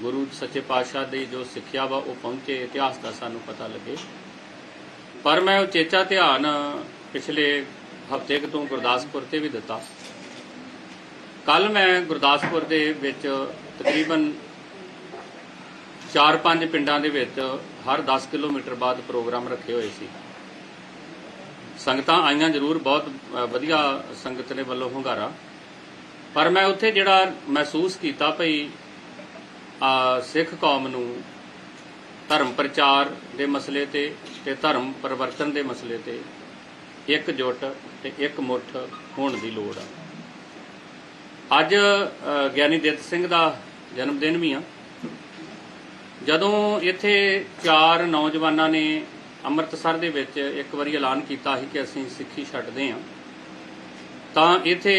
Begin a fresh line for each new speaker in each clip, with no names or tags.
ਗੁਰੂ ਸੱਚੇ ਪਾਤਸ਼ਾਹ ਦੀ ਜੋ ਸਿੱਖਿਆ ਵਾ ਉਹ ਪਹੁੰਚੇ, ਇਤਿਹਾਸ ਦਾ ਸਾਨੂੰ ਪਤਾ ਲੱਗੇ। ਪਰ ਮੈਂ ਉਚੇਚਾ ਧਿਆਨ ਪਿਛਲੇ ਹਫ਼ਤੇ ਕੁ ਤੋਂ ਗੁਰਦਾਸਪੁਰ ਤੇ ਵੀ ਦਿੱਤਾ। ਕੱਲ ਮੈਂ ਗੁਰਦਾਸਪੁਰ ਦੇ ਵਿੱਚ ਤਕਰੀਬਨ 4-5 ਪਿੰਡਾਂ ਦੇ ਵਿੱਚ ਹਰ 10 ਕਿਲੋਮੀਟਰ ਬਾਅਦ ਪ੍ਰੋਗਰਾਮ ਰੱਖੇ ਹੋਏ ਸੀ। ਸੰਗਤਾਂ ਆਈਆਂ ਜ਼ਰੂਰ, ਬਹੁਤ ਵਧੀਆ ਸੰਗਤ ਦੇ ਵੱਲੋਂ ਹੁੰਗਾਰਾ। ਪਰ ਮੈਂ ਉੱਥੇ ਜਿਹੜਾ ਮਹਿਸੂਸ ਕੀਤਾ ਭਈ ਸਿੱਖ ਕੌਮ ਨੂੰ ਧਰਮ ਪ੍ਰਚਾਰ ਦੇ ਮਸਲੇ ਤੇ ਤੇ ਧਰਮ ਪਰਿਵਰਤਨ ਦੇ ਮਸਲੇ ਤੇ ਇੱਕ ਇਕਜੁੱਟ ਤੇ ਇਕਮੁੱਠ ਹੋਣ ਦੀ ਲੋੜ ਆ। ਅੱਜ ਗਿਆਨੀ ਦਿੱਤ ਸਿੰਘ ਦਾ ਜਨਮ ਦਿਨ ਵੀ ਆ। ਜਦੋਂ ਇੱਥੇ ਚਾਰ ਨੌਜਵਾਨਾਂ ਨੇ ਅੰਮ੍ਰਿਤਸਰ ਦੇ ਵਿੱਚ ਇੱਕ ਵਾਰੀ ਐਲਾਨ ਕੀਤਾ ਸੀ ਕਿ ਅਸੀਂ ਸਿੱਖੀ ਛੱਡਦੇ ਹਾਂ ਤਾਂ ਇੱਥੇ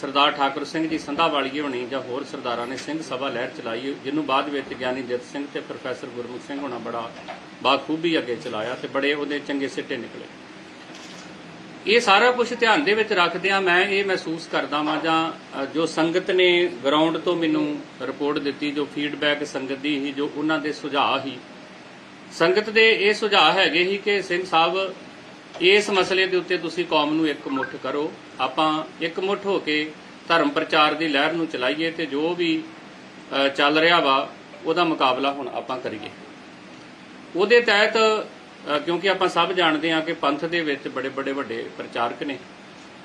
ਸਰਦਾਰ ਠਾਕੁਰ ਸਿੰਘ ਜੀ ਸੰਧਾਵਾਲੀਏ ਹੋਣੀ ਜਾਂ ਹੋਰ ਸਰਦਾਰਾਂ ਨੇ ਸਿੰਘ ਸਭਾ ਲਹਿਰ ਚਲਾਈ, ਜਿਹਨੂੰ ਬਾਅਦ ਵਿੱਚ ਗਿਆਨੀ ਦਿੱਤ ਸਿੰਘ ਤੇ ਪ੍ਰੋਫੈਸਰ ਗੁਰਮੁਖ ਸਿੰਘ ਹੋਣਾ ਬੜਾ ਬਾਖੂਬੀ ਅੱਗੇ ਚਲਾਇਆ ਤੇ ਬੜੇ ਉਹਦੇ ਚੰਗੇ ਸਿੱਟੇ ਨਿਕਲੇ। ਇਹ ਸਾਰਾ ਕੁਝ ਧਿਆਨ ਦੇ ਵਿੱਚ ਰੱਖਦਿਆਂ ਮੈਂ ਇਹ ਮਹਿਸੂਸ ਕਰਦਾ ਵਾਂ ਜਾਂ ਜੋ ਸੰਗਤ ਨੇ ਗਰਾਊਂਡ ਤੋਂ ਮੈਨੂੰ ਰਿਪੋਰਟ ਦਿੱਤੀ, ਜੋ ਫੀਡਬੈਕ ਸੰਗਤ ਦੀ ਸੀ ਜੋ ਉਹਨਾਂ ਦੇ ਸੁਝਾਅ ਸੀ ਸੰਗਤ ਦੇ ਇਹ ਸੁਝਾਅ ਹੈਗੇ ਸੀ ਕਿ ਸਿੰਘ ਸਾਹਿਬ, ਇਸ ਮਸਲੇ ਦੇ ਉੱਤੇ ਤੁਸੀਂ ਕੌਮ ਨੂੰ ਇੱਕ ਮੁੱਠ ਕਰੋ। ਆਪਾਂ ਇਕਮੁੱਠ ਹੋ ਕੇ ਧਰਮ ਪ੍ਰਚਾਰ ਦੀ ਲਹਿਰ ਨੂੰ ਚਲਾਈਏ ਤੇ ਜੋ ਵੀ ਚੱਲ ਰਿਹਾ ਵਾ, ਉਹਦਾ ਮੁਕਾਬਲਾ ਹੁਣ ਆਪਾਂ ਕਰੀਏ। ਉਹਦੇ ਤਹਿਤ ਕਿਉਂਕਿ ਆਪਾਂ ਸਭ ਜਾਣਦੇ ਹਾਂ ਕਿ ਪੰਥ ਦੇ ਵਿੱਚ ਬੜੇ ਬੜੇ ਵੱਡੇ ਪ੍ਰਚਾਰਕ ਨੇ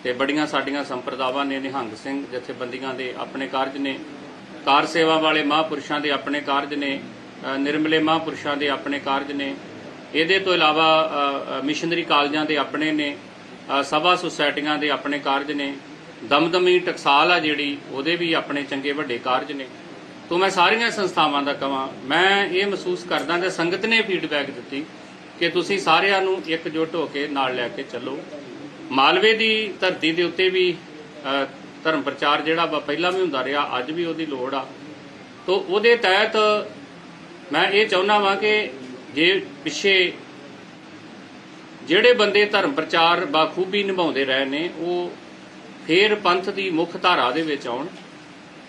ਤੇ ਬੜੀਆਂ ਸਾਡੀਆਂ ਸੰਪਰਦਾਵਾਂ ਨੇ, ਨਿਹੰਗ ਸਿੰਘ ਜਥੇਬੰਦੀਆਂ ਦੇ ਆਪਣੇ ਕਾਰਜ ਨੇ, ਕਾਰ ਸੇਵਾ ਵਾਲੇ ਮਹਾਂਪੁਰਸ਼ਾਂ ਦੇ ਆਪਣੇ ਕਾਰਜ ਨੇ ਨਿਰਮਲੇ ਮਹਾਂਪੁਰਸ਼ਾਂ ਦੇ ਆਪਣੇ ਕਾਰਜ ਨੇ, ਇਹਦੇ ਤੋਂ ਇਲਾਵਾ ਮਿਸ਼ਨਰੀ ਕਾਲਜਾਂ ਦੇ ਆਪਣੇ ਨੇ ਸਭਾ ਸੁਸਾਇਟੀਆਂ ਦੇ ਆਪਣੇ ਕਾਰਜ ਨੇ। ਦਮਦਮੀ ਟਕਸਾਲ ਆ ਜਿਹੜੀ, ਉਹਦੇ ਵੀ ਆਪਣੇ ਚੰਗੇ ਵੱਡੇ ਕਾਰਜ ਨੇ। ਤੋਂ ਮੈਂ ਸਾਰੀਆਂ ਸੰਸਥਾਵਾਂ ਦਾ ਕਹਾਂ ਮੈਂ ਇਹ ਮਹਿਸੂਸ ਕਰਦਾ ਕਿ ਸੰਗਤ ਨੇ ਫੀਡਬੈਕ ਦਿੱਤੀ ਕਿ ਤੁਸੀਂ ਸਾਰਿਆਂ ਨੂੰ ਇਕਜੁੱਟ ਹੋ ਕੇ ਨਾਲ ਲੈ ਕੇ ਚੱਲੋ। ਮਾਲਵੇ ਦੀ ਧਰਤੀ ਦੇ ਉੱਤੇ ਵੀ ਧਰਮ ਪ੍ਰਚਾਰ ਜਿਹੜਾ ਵਾ ਪਹਿਲਾਂ ਵੀ ਹੁੰਦਾ ਰਿਹਾ, ਅੱਜ ਵੀ ਉਹਦੀ ਲੋੜ ਆ। ਤੋਂ ਉਹਦੇ ਤਹਿਤ ਮੈਂ ਇਹ ਚਾਹੁੰਦਾ ਵਾਂ ਕਿ ਜੇ ਪਿੱਛੇ ਜਿਹੜੇ ਬੰਦੇ ਧਰਮ ਪ੍ਰਚਾਰ ਬਾਖੂਬੀ ਨਿਭਾਉਂਦੇ ਰਹੇ ਨੇ, ਉਹ ਫੇਰ ਪੰਥ ਦੀ ਮੁੱਖ ਧਾਰਾ ਦੇ ਵਿੱਚ ਆਉਣ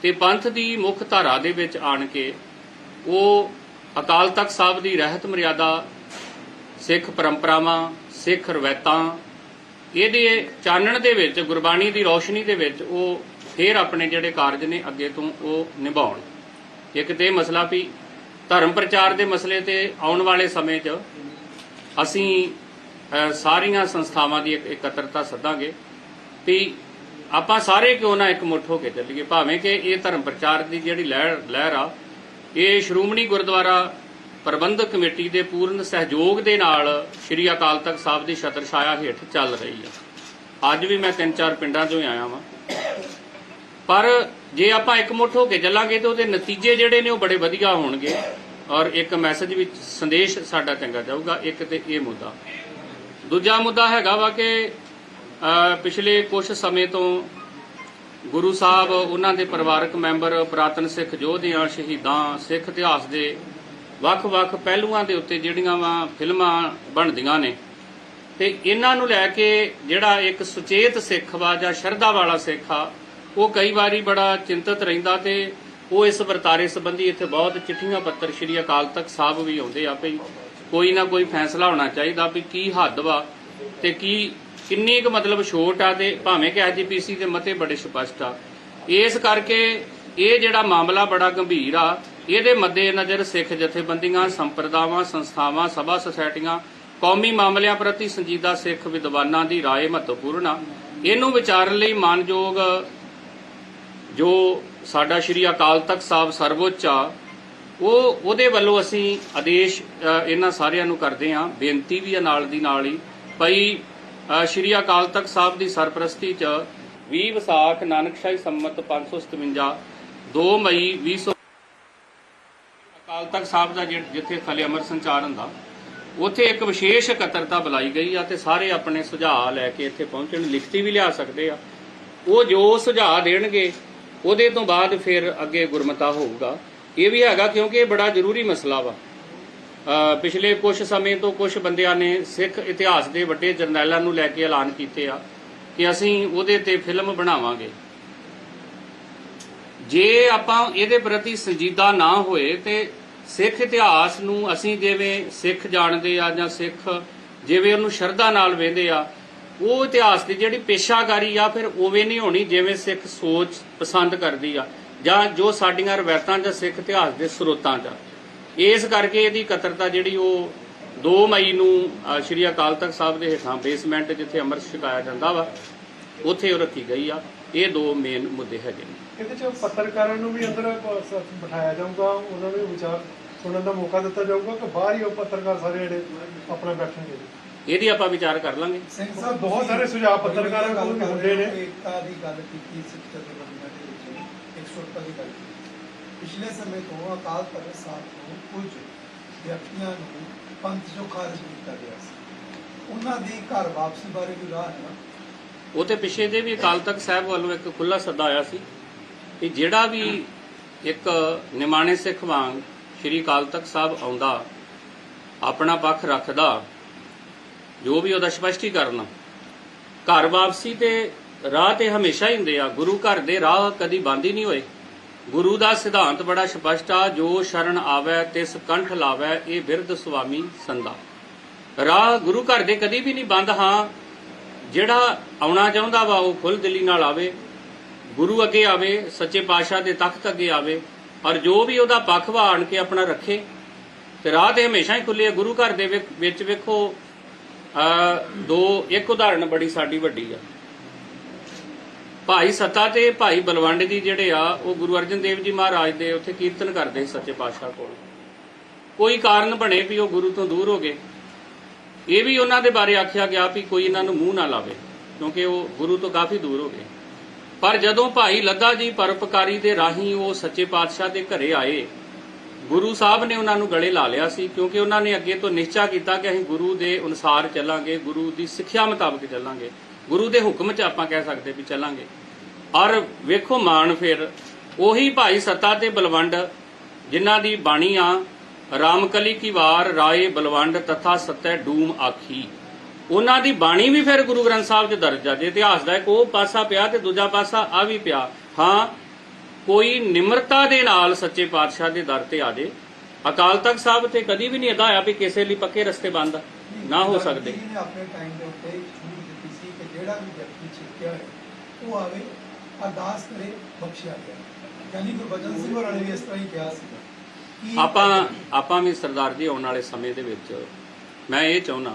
ਤੇ ਪੰਥ ਦੀ ਮੁੱਖ ਧਾਰਾ ਦੇ ਵਿੱਚ ਆਣ ਕੇ ਉਹ ਅਕਾਲ ਤਖਤ ਸਾਹਿਬ ਦੀ ਰਹਿਤ ਮਰਿਆਦਾ, ਸਿੱਖ ਪਰੰਪਰਾਵਾਂ, ਸਿੱਖ ਰਵਾਇਤਾਂ, ਇਹਦੇ ਚਾਨਣ ਦੇ ਵਿੱਚ, ਗੁਰਬਾਣੀ ਦੀ ਰੌਸ਼ਨੀ ਦੇ ਵਿੱਚ ਉਹ ਫੇਰ ਆਪਣੇ ਜਿਹੜੇ ਕਾਰਜ ਨੇ ਅੱਗੇ ਤੋਂ ਉਹ ਨਿਭਾਉਣ। ਇੱਕ ਤੇ ਇਹ ਮਸਲਾ ਵੀ ਧਰਮ ਪ੍ਰਚਾਰ ਦੇ ਮਸਲੇ ਤੇ ਆਉਣ ਵਾਲੇ ਸਮੇਂ 'ਚ ਅਸੀਂ ਸਾਰੀਆਂ ਸੰਸਥਾਵਾਂ ਦੀ ਇਕੱਤਰਤਾ ਸੱਦਾਂਗੇ ਵੀ ਆਪਾਂ ਸਾਰੇ ਕਿਉਂ ਨਾ ਇਕਮੁੱਠ ਹੋ ਕੇ ਚੱਲੀਏ? ਭਾਵੇਂ ਕਿ ਇਹ ਧਰਮ ਪ੍ਰਚਾਰ ਦੀ ਜਿਹੜੀ ਲਹਿਰ ਲਹਿਰ ਆ, ਇਹ ਸ਼੍ਰੋਮਣੀ ਗੁਰਦੁਆਰਾ ਪ੍ਰਬੰਧਕ ਕਮੇਟੀ ਦੇ ਪੂਰਨ ਸਹਿਯੋਗ ਦੇ ਨਾਲ ਸ੍ਰੀ ਅਕਾਲ ਤਖਤ ਸਾਹਿਬ ਦੀ ਛਤਰ ਛਾਇਆ ਹੇਠ ਚੱਲ ਰਹੀ ਆ। ਅੱਜ ਵੀ ਮੈਂ ਤਿੰਨ ਚਾਰ ਪਿੰਡਾਂ ਤੋਂ ਹੀ ਆਇਆ ਵਾਂ। ਪਰ ਜੇ ਆਪਾਂ ਇਕਮੁੱਠ ਹੋ ਕੇ ਚੱਲਾਂਗੇ ਤਾਂ ਉਹਦੇ ਨਤੀਜੇ ਜਿਹੜੇ ਨੇ ਉਹ ਬੜੇ ਵਧੀਆ ਹੋਣਗੇ ਔਰ ਇੱਕ ਮੈਸੇਜ ਵਿੱਚ ਸੰਦੇਸ਼ ਸਾਡਾ ਚੰਗਾ ਜਾਊਗਾ, ਇੱਕ ਤੇ ਇਹ ਮੁੱਦਾ। ਦੂਜਾ ਮੁੱਦਾ ਹੈਗਾ ਵਾ ਕਿ ਪਿਛਲੇ ਕੁਝ ਸਮੇਂ ਤੋਂ ਗੁਰੂ ਸਾਹਿਬ ਉਹਨਾਂ ਦੇ ਪਰਿਵਾਰਕ ਮੈਂਬਰ ਪੁਰਾਤਨ ਸਿੱਖ ਯੋਧਿਆਂ, ਸ਼ਹੀਦਾਂ, ਸਿੱਖ ਇਤਿਹਾਸ ਦੇ ਵੱਖ-ਵੱਖ ਪਹਿਲੂਆਂ ਦੇ ਉੱਤੇ ਜਿਹੜੀਆਂ ਵਾ ਫਿਲਮਾਂ ਬਣਦੀਆਂ ਨੇ। ਤੇ ਇਹਨਾਂ ਨੂੰ ਲੈ ਕੇ ਜਿਹੜਾ ਇੱਕ ਸੁਚੇਤ ਸਿੱਖ ਵਾ ਜਾਂ ਸ਼ਰਧਾ ਵਾਲਾ ਸਿੱਖ ਆ, ਉਹ ਕਈ ਵਾਰੀ ਬੜਾ ਚਿੰਤਤ ਰਹਿੰਦਾ ਤੇ ਉਹ ਇਸ ਵਰਤਾਰੇ ਸੰਬੰਧੀ ਇੱਥੇ ਬਹੁਤ ਚਿੱਠੀਆਂ ਪੱਤਰ ਸ਼੍ਰੀ ਅਕਾਲ ਤਖਤ ਸਾਹਿਬ ਵੀ ਆਉਂਦੇ ਆ ਭਈ ਕੋਈ ਨਾ ਕੋਈ ਫੈਸਲਾ ਹੋਣਾ ਚਾਹੀਦਾ ਵੀ ਕੀ ਹੱਦ ਵਾ ਤੇ ਕੀ ਕਿੰਨੀ ਕੁ ਮਤਲਬ ਛੋਟ ਆ ਤੇ ਭਾਵੇਂ ਕਿ ਐਜੀਪੀਸੀ ਦੇ ਮਤੇ ਬੜੇ ਸਪਸ਼ਟ ਆ ਇਸ ਕਰਕੇ ਇਹ ਜਿਹੜਾ ਮਾਮਲਾ ਬੜਾ ਗੰਭੀਰ ਆ ਇਹਦੇ ਮੱਦੇ ਨਜ਼ਰ ਸਿੱਖ ਜਥੇਬੰਦੀਆਂ ਸੰਪਰਦਾਵਾਂ ਸੰਸਥਾਵਾਂ ਸਭਾ ਸੁਸਾਇਟੀਆਂ ਕੌਮੀ ਮਾਮਲਿਆਂ ਪ੍ਰਤੀ ਸੰਜੀਦਾ ਸਿੱਖ ਵਿਦਵਾਨਾਂ ਦੀ رائے ਮਹੱਤਵਪੂਰਨ ਆ ਇਹਨੂੰ ਵਿਚਾਰਨ ਲਈ ਮਾਨਯੋਗ ਜੋ ਸਾਡਾ ਸ਼੍ਰੀ ਅਕਾਲ ਤਖਤ ਸਾਹਿਬ ਸਰਵਉੱਚ ਆ ਉਹ, ਉਹਦੇ ਵੱਲੋਂ ਅਸੀਂ ਆਦੇਸ਼ ਇਹਨਾਂ ਸਾਰਿਆਂ ਨੂੰ ਕਰਦੇ ਹਾਂ, ਬੇਨਤੀ ਵੀ ਆ ਨਾਲ ਦੀ ਨਾਲ ਹੀ। ਭਈ ਸ਼੍ਰੀ ਅਕਾਲ ਤਖਤ ਸਾਹਿਬ ਦੀ ਸਰਪ੍ਰਸਤੀ ਚ 20 ਵਿਸਾਖ ਨਾਨਕਸ਼ਾਹੀ ਸੰਮਤ 557 2 ਮਈ 20 ਅਕਾਲ ਤਖਤ ਸਾਹਿਬ ਦਾ ਜਿ- ਜਿੱਥੇ ਥਲੇ ਅਮਰ ਸੰਚਾਰ ਹੁੰਦਾ, ਉੱਥੇ ਇੱਕ ਵਿਸ਼ੇਸ਼ ਇਕੱਤਰਤਾ ਬੁਲਾਈ ਗਈ ਆ ਤੇ ਸਾਰੇ ਆਪਣੇ ਸੁਝਾਅ ਲੈ ਕੇ ਇੱਥੇ ਪਹੁੰਚਣ, ਲਿਖਤੀ ਵੀ ਲਿਆ ਸਕਦੇ ਆ। ਉਹ ਜੋ ਸੁਝਾਅ ਦੇਣਗੇ, ਉਹਦੇ ਤੋਂ ਬਾਅਦ ਫਿਰ ਅੱਗੇ ਗੁਰਮਤਾ ਹੋਊਗਾ। ਇਹ ਵੀ ਹੈਗਾ ਕਿਉਂਕਿ ਇਹ ਬੜਾ ਜ਼ਰੂਰੀ ਮਸਲਾ ਵਾ। ਪਿਛਲੇ ਕੁਝ ਸਮੇਂ ਤੋਂ ਕੁਝ ਬੰਦਿਆਂ ਨੇ ਸਿੱਖ ਇਤਿਹਾਸ ਦੇ ਵੱਡੇ ਜਰਨੈਲਾਂ ਨੂੰ ਲੈ ਕੇ ਐਲਾਨ ਕੀਤੇ ਆ ਕਿ ਅਸੀਂ ਉਹਦੇ ਤੇ ਫਿਲਮ ਬਣਾਵਾਂਗੇ। ਜੇ ਆਪਾਂ ਇਹਦੇ ਪ੍ਰਤੀ ਸੰਜੀਦਾ ਨਾ ਹੋਏ ਤੇ ਸਿੱਖ ਇਤਿਹਾਸ ਨੂੰ ਅਸੀਂ ਜਿਵੇਂ ਸਿੱਖ ਜਾਣਦੇ ਆ ਜਾਂ ਸਿੱਖ ਜਿਵੇਂ ਉਹਨੂੰ ਸ਼ਰਧਾ ਨਾਲ ਵੇਂਦੇ ਆ, ਉਹ ਇਤਿਹਾਸ ਦੀ ਜਿਹੜੀ ਪੇਸ਼ਾਕਾਰੀ ਆ, ਫਿਰ ਉਵੇਂ ਨਹੀਂ ਹੋਣੀ ਜਿਵੇਂ ਸਿੱਖ ਸੋਚ ਪਸੰਦ ਕਰਦੀ ਆ। ਜਾਂ ਜੋ ਸਾਡੀਆਂ ਰਵਾਇਤਾਂ ਜਾਂ ਸਿੱਖ ਇਤਿਹਾਸ ਦੇ ਸਰੋਤਾਂ 'ਚ। ਇਸ ਕਰਕੇ ਇਹਦੀ ਇਕੱਤਰਤਾ ਜਿਹੜੀ ਉਹ 2 ਮਈ ਨੂੰ ਸ਼੍ਰੀ ਅਕਾਲ ਤਖਤ ਸਾਹਿਬ ਦੇ ਹੇਠਾਂ ਬੇਸਮੈਂਟ ਜਿੱਥੇ ਅੰਮ੍ਰਿਤ ਛਕਾਇਆ ਜਾਂਦਾ ਵਾ ਉੱਥੇ ਉਹ ਰੱਖੀ ਗਈ ਆ ਇਹ ਦੋ ਮੇਨ ਮੁੱਦੇ ਹੈਗੇ ਨੇ
ਇਹਦੇ ਚ ਪੱਤਰਕਾਰਾਂ ਨੂੰ ਵੀ ਅੰਦਰ ਬਿਠਾਇਆ ਜਾਊਗਾ ਉਹਨਾਂ ਨੂੰ ਵਿਚਾਰ ਸੁਣਨ ਦਾ ਮੌਕਾ ਦਿੱਤਾ ਜਾਊਗਾ ਕਿ ਬਾਹਰ ਹੀ ਉਹ ਪੱਤਰਕਾਰ ਸਾਰੇ ਜਿਹੜੇ ਆਪਣਾ ਬੈਠਣਗੇ
ਇਹਦੀ ਆਪਾਂ ਵਿਚਾਰ ਕਰ ਲਾਂਗੇ
ਸਿੰਘ
ਸਾਹਿਬ, ਬਹੁਤ ਸਾਰੇ ਸੁਝਾਅ ਪੱਤਰਕਾਰਾਂ ਕੋਲ ਹੁੰਦੇ ਨੇ।
ਏਕਤਾ ਦੀ ਗੱਲ ਕੀਤੀ ਸਿੱਖ ਜਥੇਬੰਦੀਆਂ ਦੇ ਵਿੱਚ 170 ਦੀ ਗੱਲ ਕੀਤੀ ਪਿਛਲੇ ਸਮੇਂ ਤੋਂ ਅਕਾਲ ਤਖਤ ਸਾਹਿਬ ਤੋਂ ਕੁਝ ਵਿਅਕਤੀਆਂ ਨੂੰ ਪੰਥ ਚੋਂ ਖਾਰਜ ਕੀਤਾ ਗਿਆ ਸੀ। ਉਹਨਾਂ ਦੀ ਘਰ ਵਾਪਸੀ ਬਾਰੇ ਵੀ ਰਾਹ ਹੈ।
ਉਹ ਤੇ ਪਿਛੇ ਦੇ ਵੀ ਅਕਾਲ ਤਖਤ ਸਾਹਿਬ ਵੱਲੋਂ ਇੱਕ ਖੁੱਲਾ ਸੱਦਾ ਆਇਆ ਸੀ ਕਿ ਜਿਹੜਾ ਵੀ ਇੱਕ ਨਿਮਾਣੇ ਸਿੱਖ ਵਾਂਗ ਸ਼੍ਰੀ ਅਕਾਲ ਤਖਤ ਸਾਹਿਬ ਆਉਂਦਾ, ਆਪਣਾ ਪੱਖ ਰੱਖਦਾ, ਜੋ ਵੀ ਉਹਦਾ ਸਪਸ਼ਟੀਕਰਨ ਘਰ ਵਾਪਸੀ ਤੇ ਰਾਹ ਤੇ ਹਮੇਸ਼ਾ ਹੀ ਹੁੰਦੇ ਆ, ਗੁਰੂ ਘਰ ਦੇ ਰਾਹ ਕਦੀ ਬੰਦ ਹੀ ਨਹੀਂ ਹੋਏ। ਗੁਰੂ ਦਾ ਸਿਧਾਂਤ ਬੜਾ ਸਪਸ਼ਟ ਆ, ਜੋ ਸ਼ਰਨ ਆਵੈ, ਤਿਸ ਕੰਠ ਲਾਵੈ, ਇਹ ਬਿਰਧ ਸੁਆਮੀ ਸੰਦਾ ਰਾਹ ਗੁਰੂ ਘਰ ਦੇ ਕਦੀ ਵੀ ਨਹੀਂ ਬੰਦ ਹਾਂ। ਜਿਹੜਾ ਆਉਣਾ ਚਾਹੁੰਦਾ ਵਾ, ਉਹ ਖੁੱਲ ਦਿਲੀ ਨਾਲ ਆਵੇ। ਗੁਰੂ ਅੱਗੇ ਆਵੇ, ਸੱਚੇ ਪਾਤਸ਼ਾਹ ਦੇ ਤਖਤ ਅੱਗੇ ਆਵੇ। ਔਰ ਜੋ ਵੀ ਉਹਦਾ ਪੱਖ ਵਾ, ਆਣ ਕੇ ਆਪਣਾ ਰੱਖੇ। ਤੇ ਰਾਹ ਤੇ ਹਮੇਸ਼ਾ ਹੀ ਖੁੱਲੇ ਗੁਰੂ ਘਰ ਦੇ ਵਿੱਚ ਵੇਖੋ ਦੋ, ਇੱਕ ਉਦਾਹਰਣ ਬੜੀ ਸਾਡੀ ਵੱਡੀ ਆ। ਭਾਈ ਸੱਤਾ ਤੇ ਭਾਈ ਬਲਵੰਡ ਦੀ ਜਿਹੜੇ ਆ, ਉਹ ਗੁਰੂ ਅਰਜਨ ਦੇਵ ਜੀ ਮਹਾਰਾਜ ਦੇ ਉੱਥੇ ਕੀਰਤਨ ਕਰਦੇ ਸੀ ਸੱਚੇ ਪਾਤਸ਼ਾਹ ਕੋਲ। ਕੋਈ ਕਾਰਨ ਬਣੇ ਵੀ ਉਹ ਗੁਰੂ ਤੋਂ ਦੂਰ ਹੋ ਗਏ। ਇਹ ਵੀ ਉਹਨਾਂ ਦੇ ਬਾਰੇ ਆਖਿਆ ਗਿਆ ਵੀ ਕੋਈ ਇਹਨਾਂ ਨੂੰ ਮੂੰਹ ਨਾ ਲਾਵੇ, ਕਿਉਂਕਿ ਉਹ ਗੁਰੂ ਤੋਂ ਕਾਫੀ ਦੂਰ ਹੋ ਗਏ। ਪਰ ਜਦੋਂ ਭਾਈ ਲੱਦਾ ਜੀ ਪਰਉਪਕਾਰੀ ਦੇ ਰਾਹੀਂ ਉਹ ਸੱਚੇ ਪਾਤਸ਼ਾਹ ਦੇ ਘਰੇ ਆਏ, ਗੁਰੂ ਸਾਹਿਬ ਨੇ ਉਹਨਾਂ ਨੂੰ ਗਲੇ ਲਾ ਲਿਆ ਸੀ, ਕਿਉਂਕਿ ਉਹਨਾਂ ਨੇ ਅੱਗੇ ਤੋਂ ਨਿਸ਼ਚਾ ਕੀਤਾ ਕਿ ਅਸੀਂ ਗੁਰੂ ਦੇ ਅਨੁਸਾਰ ਚੱਲਾਂਗੇ, ਗੁਰੂ ਦੀ ਸਿੱਖਿਆ ਮੁਤਾਬਕ ਚੱਲਾਂਗੇ। ਗੁਰੂ ਦੇ ਹੁਕਮ 'ਚ ਆਪਾਂ ਕਹਿ ਸਕਦੇ ਵੀ ਚੱਲਾਂਗੇ। ਔਰ ਵੇਖੋ ਮਾਣ ਫਿਰ ਉਹੀ ਭਾਈ ਸੱਤਾ ਤੇ ਬਲਵੰਡ ਜਿਨ੍ਹਾਂ ਦੀ ਬਾਣੀ ਆ ਰਾਮਕਲੀ ਕੀ ਵਾਰ ਰਾਏ ਬਲਵੰਡ ਤਥਾ ਸਤੈ ਡੂਮ ਆਖੀ। ਉਹਨਾਂ ਦੀ ਬਾਣੀ ਵੀ ਫਿਰ ਗੁਰੂ ਗ੍ਰੰਥ ਸਾਹਿਬ 'ਚ ਦਰਜ ਆ। ਜੇ ਇਤਿਹਾਸ ਦਾ ਇੱਕ ਉਹ ਪਾਸਾ ਪਿਆ ਤੇ ਦੂਜਾ ਪਾਸਾ ਆ ਵੀ ਪਿਆ ਹਾਂ ਕੋਈ ਨਿਮਰਤਾ ਦੇ ਨਾਲ ਸੱਚੇ ਪਾਤਸ਼ਾਹ ਦੇ ਦਰ ਤੇ ਆ ਜੇ। ਅਕਾਲ ਤਖਤ ਸਾਹਿਬ ਤੇ ਕਦੀ ਵੀ ਨਹੀਂ ਅਦਾ ਵੀ ਕਿਸੇ ਲਈ ਪੱਕੇ ਰਸਤੇ ਬੰਦ। ਨਾ ਹੋ ਸਕਦੇ।
ਆਪਣੇ ਟਾਈਮ ਦੇ ਉੱਤੇ ਜਿਹੜਾ ਵੀ ਵਿਅਕਤੀ ਛਿੱਕਿਆ ਹੈ ਉਹ ਆਵੇ, ਅਰਦਾਸ ਕਰੇ, ਬਖਸ਼ਿਆ ਗਿਆ ਯਾਨੀ ਗੁਰਬਚਨ ਸਿੰਘ ਹੋਰਾਂ ਨੇ ਵੀ ਇਸ ਤਰ੍ਹਾਂ ਹੀ ਕਿਹਾ ਸੀ
ਆਪਾਂ ਆਪਾਂ ਵੀ ਸਰਦਾਰ ਜੀ ਆਉਣ ਵਾਲੇ ਸਮੇਂ ਦੇ ਵਿੱਚ ਮੈਂ ਇਹ ਚਾਹੁੰਦਾ,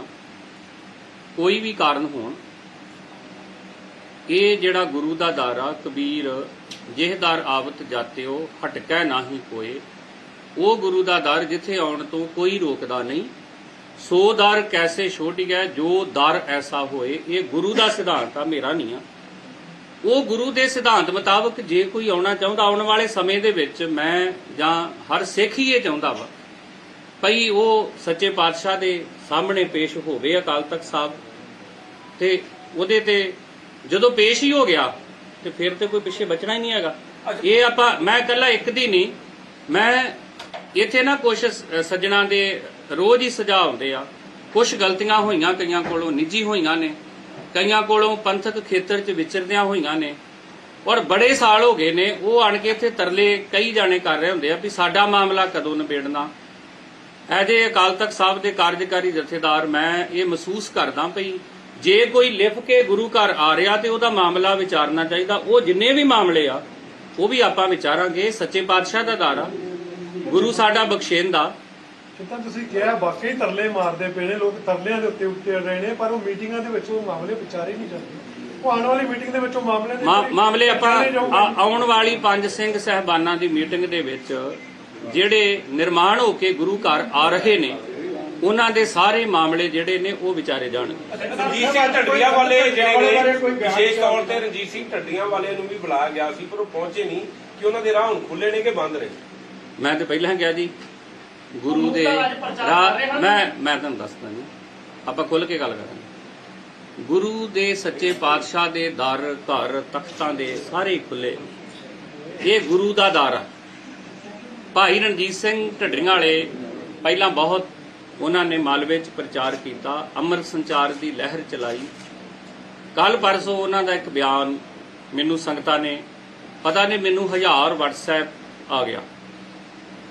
ਕੋਈ ਵੀ ਕਾਰਨ ਹੋਣ, ਇਹ ਜਿਹੜਾ ਗੁਰੂ ਦਾ ਦਾਰਾ ਕਬੀਰ, ਜਿਹਦਾਰ ਆਵਤ ਜਾਤਿਓ ਹਟਕੈ ਨਾਹੀ ਕੋਏ, ਉਹ ਗੁਰੂ ਦਾ ਦਰ ਜਿੱਥੇ ਆਉਣ ਤੋਂ ਕੋਈ ਰੋਕਦਾ ਨਹੀਂ ਸੋ ਦਰ ਕੈਸੇ ਛੋਟੀ ਗਏ ਜੋ ਦਰ ਐਸਾ ਹੋਏ, ਇਹ ਗੁਰੂ ਦਾ ਸਿਧਾਂਤ ਆ, ਮੇਰਾ ਨਹੀਂ ਆ। ਉਹ ਗੁਰੂ ਦੇ ਸਿਧਾਂਤ ਮੁਤਾਬਕ ਜੇ ਕੋਈ ਆਉਣਾ ਚਾਹੁੰਦਾ, ਆਉਣ ਵਾਲੇ ਸਮੇਂ ਦੇ ਵਿੱਚ ਮੈਂ ਜਾਂ ਹਰ ਸਿੱਖ ਹੀ ਇਹ ਚਾਹੁੰਦਾ ਵਾ। ਭਈ ਉਹ ਸੱਚੇ ਪਾਤਸ਼ਾਹ ਦੇ ਸਾਹਮਣੇ ਪੇਸ਼ ਹੋਵੇ, ਅਕਾਲ ਤਖਤ ਸਾਹਿਬ। ਤੇ ਉਹਦੇ ਤੇ ਜਦੋਂ ਪੇਸ਼ ਹੀ ਹੋ ਗਿਆ, ਤੇ ਫਿਰ ਤੇ ਕੋਈ ਪਿੱਛੇ ਬਚਣਾ ਹੀ ਨਹੀਂ ਹੈਗਾ। ਇਹ ਆਪਾਂ, ਮੈਂ ਇਕੱਲਾ ਇੱਕ ਦੀ ਨਹੀਂ, ਮੈਂ ਇੱਥੇ ਨਾ ਕੁਛ ਸੱਜਣਾ ਦੇ ਰੋਜ਼ ਹੀ ਸੁਝਾਅ ਆਉਂਦੇ ਆ। ਕੁਝ ਗਲਤੀਆਂ ਹੋਈਆਂ ਕਈਆਂ ਕੋਲੋਂ ਨਿੱਜੀ ਹੋਈਆਂ ਨੇ, ਕਈਆਂ ਕੋਲੋਂ ਪੰਥਕ ਖੇਤਰ 'ਚ ਵਿਚਰਦਿਆਂ ਹੋਈਆਂ ਨੇ ਔਰ ਬੜੇ ਸਾਲ ਹੋ ਗਏ ਨੇ, ਉਹ ਆਣ ਕੇ ਇੱਥੇ ਤਰਲੇ ਕਈ ਜਾਣੇ ਕਰ ਰਹੇ ਹੁੰਦੇ ਆ ਵੀ ਸਾਡਾ ਮਾਮਲਾ ਕਦੋਂ ਨਿਬੇੜਨਾ। ਐਜੇ ਅਕਾਲ ਤਖਤ ਸਾਹਿਬ ਦੇ ਕਾਰਜਕਾਰੀ ਜਥੇਦਾਰ ਮੈਂ ਇਹ ਮਹਿਸੂਸ ਕਰਦਾ ਭਈ ਜੇ ਕੋਈ ਲਿਖ ਕੇ ਗੁਰੂ ਘਰ ਆ ਰਿਹਾ ਤੇ ਉਹਦਾ ਮਾਮਲਾ ਵਿਚਾਰਨਾ ਚਾਹੀਦਾ, ਉਹ ਜਿੰਨੇ ਵੀ ਮਾਮਲੇ ਆ, ਉਹ ਵੀ ਆਪਾਂ ਵਿਚਾਰਾਂਗੇ, ਸੱਚੇ ਪਾਤਸ਼ਾਹ ਦਾ ਦਾਰਾ, ਗੁਰੂ ਸਾਡਾ ਬਖਸ਼ੇਂਦਾ।
ਜਿੱਦਾਂ ਤੁਸੀਂ ਕਿਹਾ ਵਾਕਈ ਤਰਲੇ ਮਾਰਦੇ ਪਏ ਨੇ ਲੋਕ ਤਰਲਿਆਂ ਦੇ ਉੱਤੇ ਉੱਤੇ ਰਹੇ ਨੇ ਪਰ ਉਹ ਮੀਟਿੰਗਾਂ ਦੇ ਵਿੱਚ ਉਹ ਮਾਮਲੇ ਵਿਚਾਰੇ ਨਹੀਂ ਜਾਂਦੇ। ਉਹ ਆਉਣ ਵਾਲੀ ਮੀਟਿੰਗ ਦੇ ਵਿੱਚ ਉਹ ਮਾਮਲੇ ਦੇ
ਮਾਮਲੇ ਆਪਾਂ ਆਉਣ ਵਾਲੀ ਪੰਜ ਸਿੰਘ ਸਹਿਬਾਨਾਂ ਦੀ ਮੀਟਿੰਗ ਦੇ ਵਿੱਚ ਜਿਹੜੇ ਨਿਰਮਾਣ ਹੋ ਕੇ ਗੁਰੂ ਘਰ ਆ ਰਹੇ ਨੇ ਉਹਨਾਂ ਦੇ ਸਾਰੇ ਮਾਮਲੇ ਜਿਹੜੇ ਨੇ ਉਹ ਵਿਚਾਰੇ ਜਾਣਗੇ।
ਰਣਜੀਤ ਸਿੰਘ ਢੱਡੀਆਂ ਵਾਲੇ ਜਿਹੜੇ
ਬਾਰੇ
ਨੇ
ਕੋਈ ਬਿਆਨ
ਵਿਸ਼ੇਸ਼ ਤੌਰ ਤੇ ਰਣਜੀਤ ਸਿੰਘ ਢੱਡੀਆਂ ਵਾਲੇ ਨੂੰ ਵੀ ਬੁਲਾਇਆ ਗਿਆ ਸੀ ਪਰ ਉਹ ਪਹੁੰਚੇ ਨਹੀਂ ਕਿ ਉਹਨਾਂ ਦੇ ਰਾਹ ਹੁਣ ਖੁੱਲੇ ਨੇ ਕਿ ਬੰਦ ਨੇ?
ਮੈਂ ਤੇ ਪਹਿਲਾਂ ਕਿਹਾ ਜੀ ਗੁਰੂ ਦੇ ਰਾਹ ਮੈਂ ਮੈਂ ਤੁਹਾਨੂੰ ਦੱਸਦਾ ਜੀ ਆਪਾਂ ਖੁੱਲ ਕੇ ਗੱਲ ਕਰਾਂਗੇ। ਗੁਰੂ ਦੇ ਸੱਚੇ ਪਾਤਸ਼ਾਹ ਦੇ ਦਰ ਘਰ ਤਖਤਾਂ ਦੇ ਸਾਰੇ ਖੁੱਲੇ ਇਹ ਗੁਰੂ ਦਾ ਦਰ ਆ। ਭਾਈ ਰਣਜੀਤ ਸਿੰਘ ਢੱਡਰੀਆਂ ਵਾਲੇ ਪਹਿਲਾਂ ਬਹੁਤ ਉਹਨਾਂ ਨੇ ਮਾਲਵੇ 'ਚ ਪ੍ਰਚਾਰ ਕੀਤਾ ਅੰਮ੍ਰਿਤ ਸੰਚਾਰ ਦੀ ਲਹਿਰ ਚਲਾਈ। ਕੱਲ ਪਰਸੋਂ ਉਹਨਾਂ ਦਾ ਇੱਕ ਬਿਆਨ ਮੈਨੂੰ ਸੰਗਤਾਂ ਨੇ ਪਤਾ ਨਹੀਂ ਮੈਨੂੰ ਹਜ਼ਾਰ WhatsApp ਆ ਗਿਆ।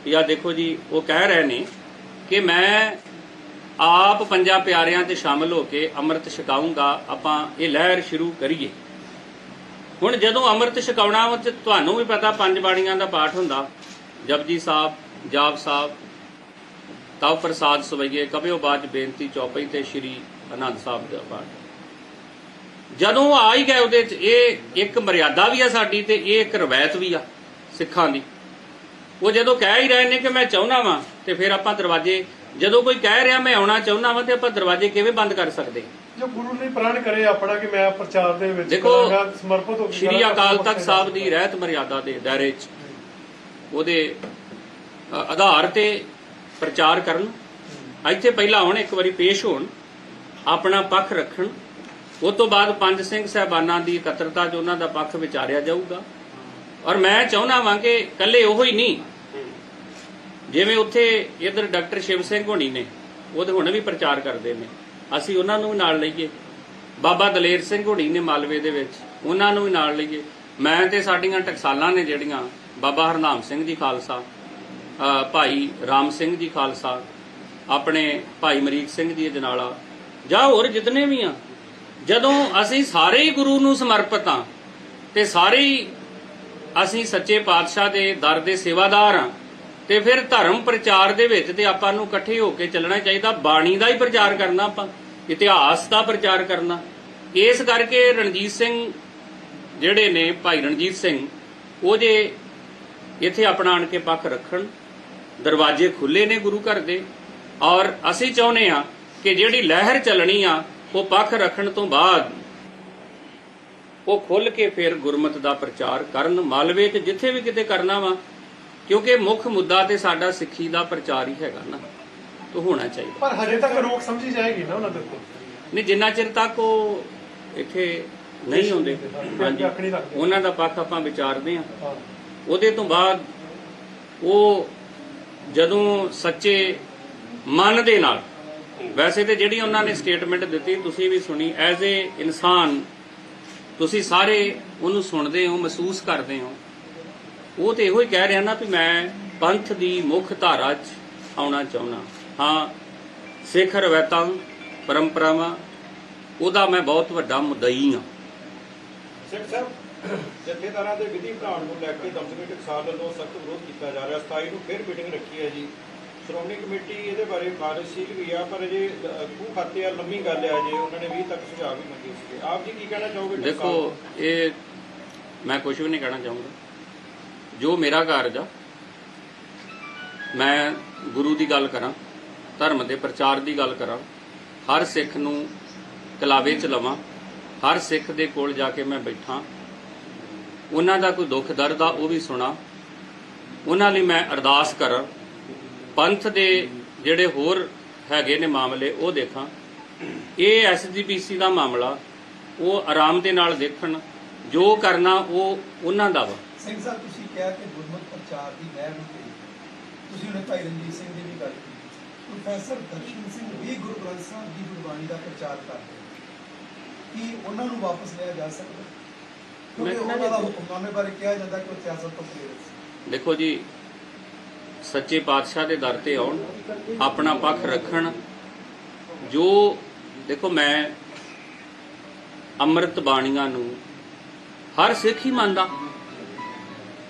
ਯਾ ਦੇਖੋ ਜੀ, ਉਹ ਕਹਿ ਰਹੇ ਨੇ ਕਿ ਮੈਂ ਆਪ ਪੰਜਾਂ ਪਿਆਰਿਆਂ 'ਚ ਸ਼ਾਮਲ ਹੋ ਕੇ ਅੰਮ੍ਰਿਤ ਛਕਾਉਂਗਾ ਆਪਾਂ ਇਹ ਲਹਿਰ ਸ਼ੁਰੂ ਕਰੀਏ। ਹੁਣ ਜਦੋਂ ਅੰਮ੍ਰਿਤ ਛਕਾਉਣਾ ਉਹ 'ਚ ਤੁਹਾਨੂੰ ਵੀ ਪਤਾ ਪੰਜ ਬਾਣੀਆਂ ਦਾ ਪਾਠ ਹੁੰਦਾ। ਜਪਜੀ ਸਾਹਿਬ, ਜਾਪ ਸਾਹਿਬ, ਤਵ ਪ੍ਰਸਾਦ ਸਵਈਏ, ਕਬਿਓ ਬਾਜ ਬੇਨਤੀ ਚੌਪਈ ਤੇ ਸ਼੍ਰੀ ਅਨੰਦ ਸਾਹਿਬ ਦਾ ਪਾਠ। ਜਦੋਂ ਆ ਹੀ ਗਏ ਉਹਦੇ 'ਚ, ਇਹ ਇੱਕ ਮਰਿਆਦਾ ਵੀ ਆ ਸਾਡੀ ਤੇ ਇਹ ਇੱਕ ਰਵਾਇਤ ਵੀ ਆ ਸਿੱਖਾਂ ਦੀ। ਉਹ ਜਦੋਂ ਕਹਿ ਹੀ ਰਹੇ ਨੇ ਕਿ ਮੈਂ ਚਾਹੁੰਦਾ ਵਾਂ ਤੇ ਫਿਰ ਆਪਾਂ ਦਰਵਾਜ਼ੇ ਜਦੋਂ ਕੋਈ ਕਹਿ ਰਿਹਾ ਮੈਂ ਆਉਣਾ ਚਾਹੁੰਦਾ ਵਾਂ ਤੇ ਆਪਾਂ ਦਰਵਾਜ਼ੇ ਕਿਵੇਂ ਬੰਦ ਕਰ ਸਕਦੇ?
ਜੋ ਗੁਰੂ ਨੇ ਪ੍ਰਣ ਕਰੇ ਆਪਣਾ ਕਿ ਮੈਂ ਪ੍ਰਚਾਰ ਦੇ ਵਿੱਚ
ਦੇਖੋ,
ਸਮਰਪਿਤ ਹੋ ਕੇ
ਸ਼੍ਰੀ ਅਕਾਲ ਤਖਤ ਸਾਹਿਬ ਦੀ ਰਹਿਤ ਮਰਿਆਦਾ ਦੇ ਦਾਇਰੇ 'ਚ ਉਹਦੇ ਆਧਾਰ ਤੇ ਪ੍ਰਚਾਰ ਕਰਨ। ਇੱਥੇ ਪਹਿਲਾਂ ਹੁਣ ਇੱਕ ਵਾਰੀ ਪੇਸ਼ ਹੋਣ ਆਪਣਾ ਪੱਖ ਰੱਖਣ। ਉਸ ਤੋਂ ਬਾਅਦ ਪੰਜ ਸਿੰਘ ਸਹਿਬਾਨਾਂ ਦੀ ਇਕੱਤਰਤਾ 'ਚ ਉਹਨਾਂ ਦਾ ਪੱਖ ਵਿਚਾਰਿਆ ਜਾਊਗਾ। ਔਰ ਮੈਂ ਚਾਹੁੰਦਾ ਵਾਂ ਕਿ ਕੱਲੇ ਉਹੋ ਹੀ ਨਹੀਂ। ਜਿਵੇਂ ਉੱਥੇ ਇਧਰ ਡਾਕਟਰ ਸ਼ਿਵ ਸਿੰਘ ਹੋਣੀ ਨੇ ਉਹ ਤੇ ਹੁਣ ਵੀ ਪ੍ਰਚਾਰ ਕਰਦੇ ਨੇ। ਅਸੀਂ ਉਹਨਾਂ ਨੂੰ ਵੀ ਨਾਲ ਲਈਏ। ਬਾਬਾ ਦਲੇਰ ਸਿੰਘ ਹੋਣੀ ਨੇ ਮਾਲਵੇ ਦੇ ਵਿੱਚ ਉਹਨਾਂ ਨੂੰ ਵੀ ਨਾਲ ਲਈਏ। ਮੈਂ ਤੇ ਸਾਡੀਆਂ ਟਕਸਾਲਾਂ ਨੇ ਜਿਹੜੀਆਂ ਬਾਬਾ ਹਰਨਾਮ ਸਿੰਘ ਜੀ ਖਾਲਸਾ ਭਾਈ ਰਾਮ ਸਿੰਘ ਜੀ ਖਾਲਸਾ ਆਪਣੇ ਭਾਈ ਮਰੀਕ ਸਿੰਘ ਜੀ ਜਨਾਲਾ ਜਾਂ ਹੋਰ ਜਿਤਨੇ ਵੀ ਆ ਜਦੋਂ ਅਸੀਂ ਸਾਰੇ ਹੀ ਗੁਰੂ ਨੂੰ ਸਮਰਪਿਤ ਆ ਤੇ ਸਾਰੇ ਹੀ ਅਸੀਂ ਸੱਚੇ ਪਾਤਸ਼ਾਹ ਦੇ ਦਰ ਦੇ ਸੇਵਾਦਾਰ ਹਾਂ ਤੇ ਫਿਰ ਧਰਮ ਪ੍ਰਚਾਰ ਦੇ ਵਿੱਚ ਤੇ ਆਪਾਂ ਨੂੰ ਇਕੱਠੇ ਹੋ ਕੇ ਚੱਲਣਾ ਚਾਹੀਦਾ, ਬਾਣੀ ਦਾ ਹੀ ਪ੍ਰਚਾਰ ਕਰਨਾ ਆਪਾਂ, ਇਤਿਹਾਸ ਦਾ ਪ੍ਰਚਾਰ ਕਰਨਾ। ਇਸ ਕਰਕੇ ਰਣਜੀਤ ਸਿੰਘ ਜਿਹੜੇ ਨੇ, ਭਾਈ ਰਣਜੀਤ ਸਿੰਘ, ਉਹ ਜੇ ਇੱਥੇ ਆਪਣਾ ਆਣ ਕੇ ਪੱਖ ਰੱਖਣ, ਦਰਵਾਜ਼ੇ ਖੁੱਲੇ ਨੇ ਗੁਰੂ ਘਰ ਦੇ, ਔਰ ਅਸੀਂ ਚਾਹੁੰਦੇ ਆ ਕਿ ਜਿਹੜੀ ਲਹਿਰ ਚੱਲਣੀ ਆ, ਉਹ ਪੱਖ ਰੱਖਣ ਤੋਂ ਬਾਅਦ ਉਹ ਖੁੱਲ ਕੇ ਫਿਰ ਗੁਰਮਤ ਦਾ ਪ੍ਰਚਾਰ ਕਰਨ ਮਾਲਵੇ 'ਚ ਜਿੱਥੇ ਵੀ ਕਿਤੇ ਕਰਨਾ ਵਾ ਕਿਉਂਕਿ ਮੁੱਖ ਮੁੱਦਾ ਤੇ ਸਾਡਾ ਸਿੱਖੀ ਦਾ ਪ੍ਰਚਾਰ ਹੀ ਹੈਗਾ ਨਾ ਤੋਂ ਹੋਣਾ ਚਾਹੀਦਾ।
ਪਰ ਹਜੇ ਤੱਕ ਰੋਕ ਸਮਝੀ ਜਾਏਗੀ ਨਾ ਉਹਨਾਂ ਦੇ
ਨਹੀਂ ਜਿੰਨਾ ਚਿਰ ਤੱਕ ਉਹ ਇੱਥੇ ਨਹੀਂ ਆਉਂਦੇ ਹਾਂਜੀ। ਉਹਨਾਂ ਦਾ ਪੱਖ ਆਪਾਂ ਵਿਚਾਰਦੇ
ਹਾਂ।
ਉਹਦੇ ਤੋਂ ਬਾਅਦ ਉਹ ਜਦੋਂ ਸੱਚੇ ਮਨ ਦੇ ਨਾਲ ਵੈਸੇ ਤੇ ਜਿਹੜੀ ਉਹਨਾਂ ਨੇ ਸਟੇਟਮੈਂਟ ਦਿੱਤੀ ਤੁਸੀਂ ਵੀ ਸੁਣੀ ਐਜ਼ ਏ ਇਨਸਾਨ ਤੁਸੀਂ ਸਾਰੇ ਉਹਨੂੰ ਸੁਣਦੇ ਹੋ, ਮਹਿਸੂਸ ਕਰਦੇ ਹੋ। ਉਹ ਤੇ ਇਹੋ ਹੀ ਕਹਿ ਰਿਹਾ ਨਾ ਵੀ ਮੈਂ ਪੰਥ ਦੀ ਮੁੱਖ ਧਾਰਾ 'ਚ ਆਉਣਾ ਚਾਹੁੰਦਾ। ਹਾਂ ਸਿੱਖ ਰਵਾਇਤਾਂ ਪਰੰਪਰਾਵਾਂ, ਉਹਦਾ ਮੈਂ ਬਹੁਤ ਵੱਡਾ ਮੁਦਈ ਹਾਂ।
ਸਿੱਖ ਸਾਹਿਬ ਜਥੇਦਾਰਾਂ ਦੇ ਵਿਧੀ ਵਿਧਾਨ ਨੂੰ ਲੈ ਕੇ ਦਮਦਮੀ ਟਕਸਾਲ ਵੱਲੋਂ ਸਖਤ ਵਿਰੋਧ ਕੀਤਾ ਜਾ ਰਿਹਾ। 27 ਨੂੰ ਫਿਰ ਮੀਟਿੰਗ ਰੱਖੀ ਹੈ ਜੀ। ਸ਼੍ਰੋਮਣੀ ਕਮੇਟੀ ਇਹਦੇ ਬਾਰੇ ਕਾਰਜਸ਼ੀਲ ਵੀ ਆ ਪਰ ਅਜੇ ਖੂਹ ਖਾਤੇ ਆ ਲੰਮੀ ਗੱਲ ਆ ਜੇ ਉਹਨਾਂ ਨੇ 20 ਤੱਕ ਸੁਝਾਅ ਵੀ ਮੰਗੇ ਸੀਗੇ ਆਪ ਜੀ ਕੀ ਕਹਿਣਾ ਚਾਹੋਗੇ
ਦੇਖੋ? ਇਹ ਮੈਂ ਕੁਝ ਵੀ ਨਹੀਂ ਕਹਿਣਾ ਚਾਹੂੰਗਾ ਜੋ ਮੇਰਾ ਕਾਰਜ ਆ ਮੈਂ ਗੁਰੂ ਦੀ ਗੱਲ ਕਰਾਂ ਧਰਮ ਦੇ ਪ੍ਰਚਾਰ ਦੀ ਗੱਲ ਕਰਾਂ ਹਰ ਸਿੱਖ ਨੂੰ ਕਲਾਵੇ ਚ ਲਵਾਂ ਹਰ ਸਿੱਖ ਦੇ ਕੋਲ ਜਾ ਕੇ ਮੈਂ ਬੈਠਾਂ ਉਹਨਾਂ ਦਾ ਕੋਈ ਦੁੱਖ ਦਰਦ ਆ ਉਹ ਵੀ ਸੁਣਾ ਉਹਨਾਂ ਲਈ ਮੈਂ ਅਰਦਾਸ ਕਰਾਂ ਪੰਥ ਦੇ ਜਿਹੜੇ ਹੋਰ ਹੈਗੇ ਨੇ ਮਾਮਲੇ ਉਹ ਦੇਖਾਂ। ਇਹ ਐਸਜੀਪੀਸੀ ਦਾ ਮਾਮਲਾ ਉਹ ਆਰਾਮ ਦੇ ਨਾਲ ਦੇਖਣ ਜੋ ਕਰਨਾ ਉਹ ਉਹਨਾਂ ਦਾ ਵਾ।
ਸਿੰਘ ਸਾਹਿਬ ਤੁਸੀਂ ਕਿਹਾ ਕਿ ਗੁਰਮਤ ਪ੍ਰਚਾਰ ਦੀ ਲਹਿਰ ਨੂੰ ਤੁਸੀਂ ਉਹਨੇ ਭਾਈ ਰਣਜੀਤ ਸਿੰਘ ਦੀ ਵੀ ਗੱਲ ਕੀਤੀ। ਪ੍ਰੋਫੈਸਰ ਦਰਸ਼ਨ ਸਿੰਘ ਵੀ ਗੁਰੂ ਗ੍ਰੰਥ ਸਾਹਿਬ ਦੀ ਗੁਰਬਾਣੀ ਦਾ ਪ੍ਰਚਾਰ ਕਰਦੇ। ਕੀ ਉਹਨਾਂ ਨੂੰ ਵਾਪਸ ਲਿਆ ਜਾ ਸਕਦਾ? ਕਿਉਂਕਿ ਉਹਨਾਂ ਦਾ ਹੁਕਮਨਾਮੇ ਬਾਰੇ ਕਿਹਾ ਜਾਂਦਾ ਕਿ ਉਹ ਸਿਆਸਤ ਤੋਂ ਪ੍ਰੇਰਿਤ ਸੀ।
ਦੇਖੋ ਜੀ ਸੱਚੇ ਪਾਤਸ਼ਾਹ ਦੇ ਦਰ ਤੇ ਆਉਣ, ਆਪਣਾ ਪੱਖ ਰੱਖਣ। ਜੋ, ਦੇਖੋ ਮੈਂ ਅੰਮ੍ਰਿਤ ਬਾਣੀਆਂ ਨੂੰ ਹਰ ਸਿੱਖ ਹੀ ਮੰਨਦਾ।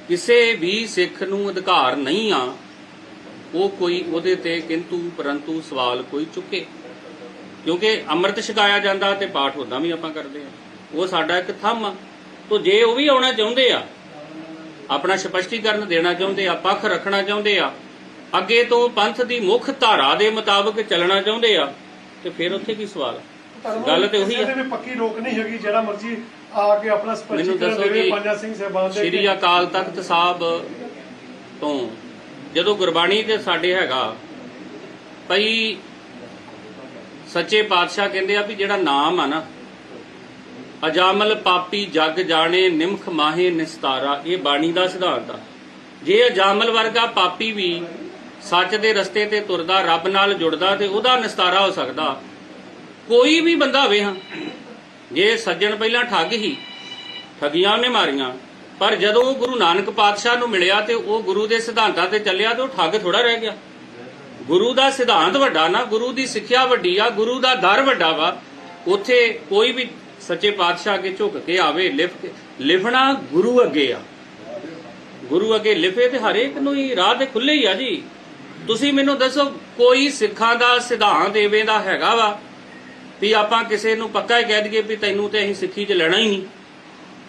ਕਿਸੇ ਵੀ ਸਿੱਖ ਨੂੰ ਅਧਿਕਾਰ ਨਹੀਂ ਆ, ਉਹ ਕੋਈ ਉਹਦੇ ਤੇ ਕਿੰਤੂ ਪਰੰਤੂ ਸਵਾਲ ਕੋਈ ਚੁੱਕੇ। ਕਿਉਂਕਿ ਅੰਮ੍ਰਿਤ ਛਕਾਇਆ ਜਾਂਦਾ ਤੇ ਪਾਠ ਉਦਾਂ ਵੀ ਆਪਾਂ ਕਰਦੇ ਆ। ਉਹ ਸਾਡਾ ਇੱਕ ਥੰਮ ਆ। ਤੋ ਜੇ ਉਹ ਵੀ ਆਉਣਾ ਚਾਹੁੰਦੇ ਆ ਆਪਣਾ ਸਪਸ਼ਟੀਕਰਨ ਦੇਣਾ ਚਾਹੁੰਦੇ ਆ ਪੱਖ ਰੱਖਣਾ ਚਾਹੁੰਦੇ ਆ ਅੱਗੇ ਤੋਂ ਪੰਥ ਦੀ ਮੁੱਖ ਧਾਰਾ ਦੇ ਮੁਤਾਬਕ ਚੱਲਣਾ ਚਾਹੁੰਦੇ ਆ ਤੇ ਫਿਰ ਉੱਥੇ ਕੀ ਸਵਾਲ ਗੱਲ ਤੇ ਉਹੀ
ਵੀ ਪੱਕੀ ਰੋਕ ਨਹੀਂ ਹੈਗੀ ਜਿਹੜਾ ਮਰਜ਼ੀ ਆ ਕੇ ਆਪਣਾ ਸਪਸ਼ਟੀਕਰਨ ਦੇਵੇ ਪੰਜਾ ਸਿੰਘ ਸਾਹਿਬਾਨ ਦੇ
ਸ਼੍ਰੀ ਅਕਾਲ ਤਖਤ ਸਾਹਿਬ ਤੋਂ ਜਦੋਂ ਗੁਰਬਾਣੀ ਤੇ ਸਾਡੇ ਹੈਗਾ ਭਈ ਸੱਚੇ ਪਾਤਸ਼ਾਹ ਕਹਿੰਦੇ ਆ ਵੀ ਜਿਹੜਾ ਨਾਮ ਆ ਨਾ ਅਜਾਮਲ ਪਾਪੀ ਜਗ ਜਾਣੇ, ਨਿਮਖ ਮਾਹੇ ਨਿਸਤਾਰਾ। ਇਹ ਬਾਣੀ ਦਾ ਸਿਧਾਂਤ ਆ। ਜੇ ਅਜਾਮਲ ਵਰਗਾ ਪਾਪੀ ਵੀ ਸੱਚ ਦੇ ਰਸਤੇ ਤੇ ਤੁਰਦਾ, ਰੱਬ ਨਾਲ ਜੁੜਦਾ ਤੇ ਉਹਦਾ ਨਿਸਤਾਰਾ ਹੋ ਸਕਦਾ, ਕੋਈ ਵੀ ਬੰਦਾ ਹੋਵੇ ਹਾਂ ਜੇ ਸੱਜਣ ਪਹਿਲਾਂ ਠੱਗ ਹੀ, ਠਗੀਆਂ ਉਹਨੇ ਮਾਰੀਆਂ, ਪਰ ਜਦੋਂ ਉਹ ਗੁਰੂ ਨਾਨਕ ਪਾਤਸ਼ਾਹ ਨੂੰ ਮਿਲਿਆ ਤੇ ਉਹ ਗੁਰੂ ਦੇ ਸਿਧਾਂਤਾਂ ਤੇ ਚੱਲਿਆ ਤੇ ਉਹ ਠੱਗ ਥੋੜਾ ਰਹਿ ਗਿਆ। ਗੁਰੂ ਦਾ ਸਿਧਾਂਤ ਵੱਡਾ ਨਾ, ਗੁਰੂ ਦੀ ਸਿੱਖਿਆ ਵੱਡੀ ਆ, ਗੁਰੂ ਦਾ ਦਰ ਵੱਡਾ ਵਾ, ਉੱਥੇ ਕੋਈ ਵੀ ਸੱਚੇ ਪਾਤਸ਼ਾਹ ਅੱਗੇ ਝੁਕ ਕੇ ਆਵੇ ਲਿਖ ਕੇ ਗੁਰੂ ਅੱਗੇ ਆ। ਗੁਰੂ ਅੱਗੇ ਲਿਫੇ ਤੇ ਹਰੇਕ ਨੂੰ ਹੀ ਰਾਹ ਤੇ ਖੁੱਲੇ ਹੀ ਆ ਜੀ। ਤੁਸੀਂ ਮੈਨੂੰ ਦੱਸੋ, ਕੋਈ ਸਿੱਖਾਂ ਦਾ ਸਿਧਾਂਤ ਐਵੇਂ ਦਾ ਹੈਗਾ ਵਾ ਵੀ ਆਪਾਂ ਕਿਸੇ ਨੂੰ ਪੱਕਾ ਹੀ ਕਹਿ ਦਈਏ ਵੀ ਤੈਨੂੰ ਤੇ ਅਸੀਂ ਸਿੱਖੀ 'ਚ ਲੈਣਾ ਹੀ ਨਹੀਂ।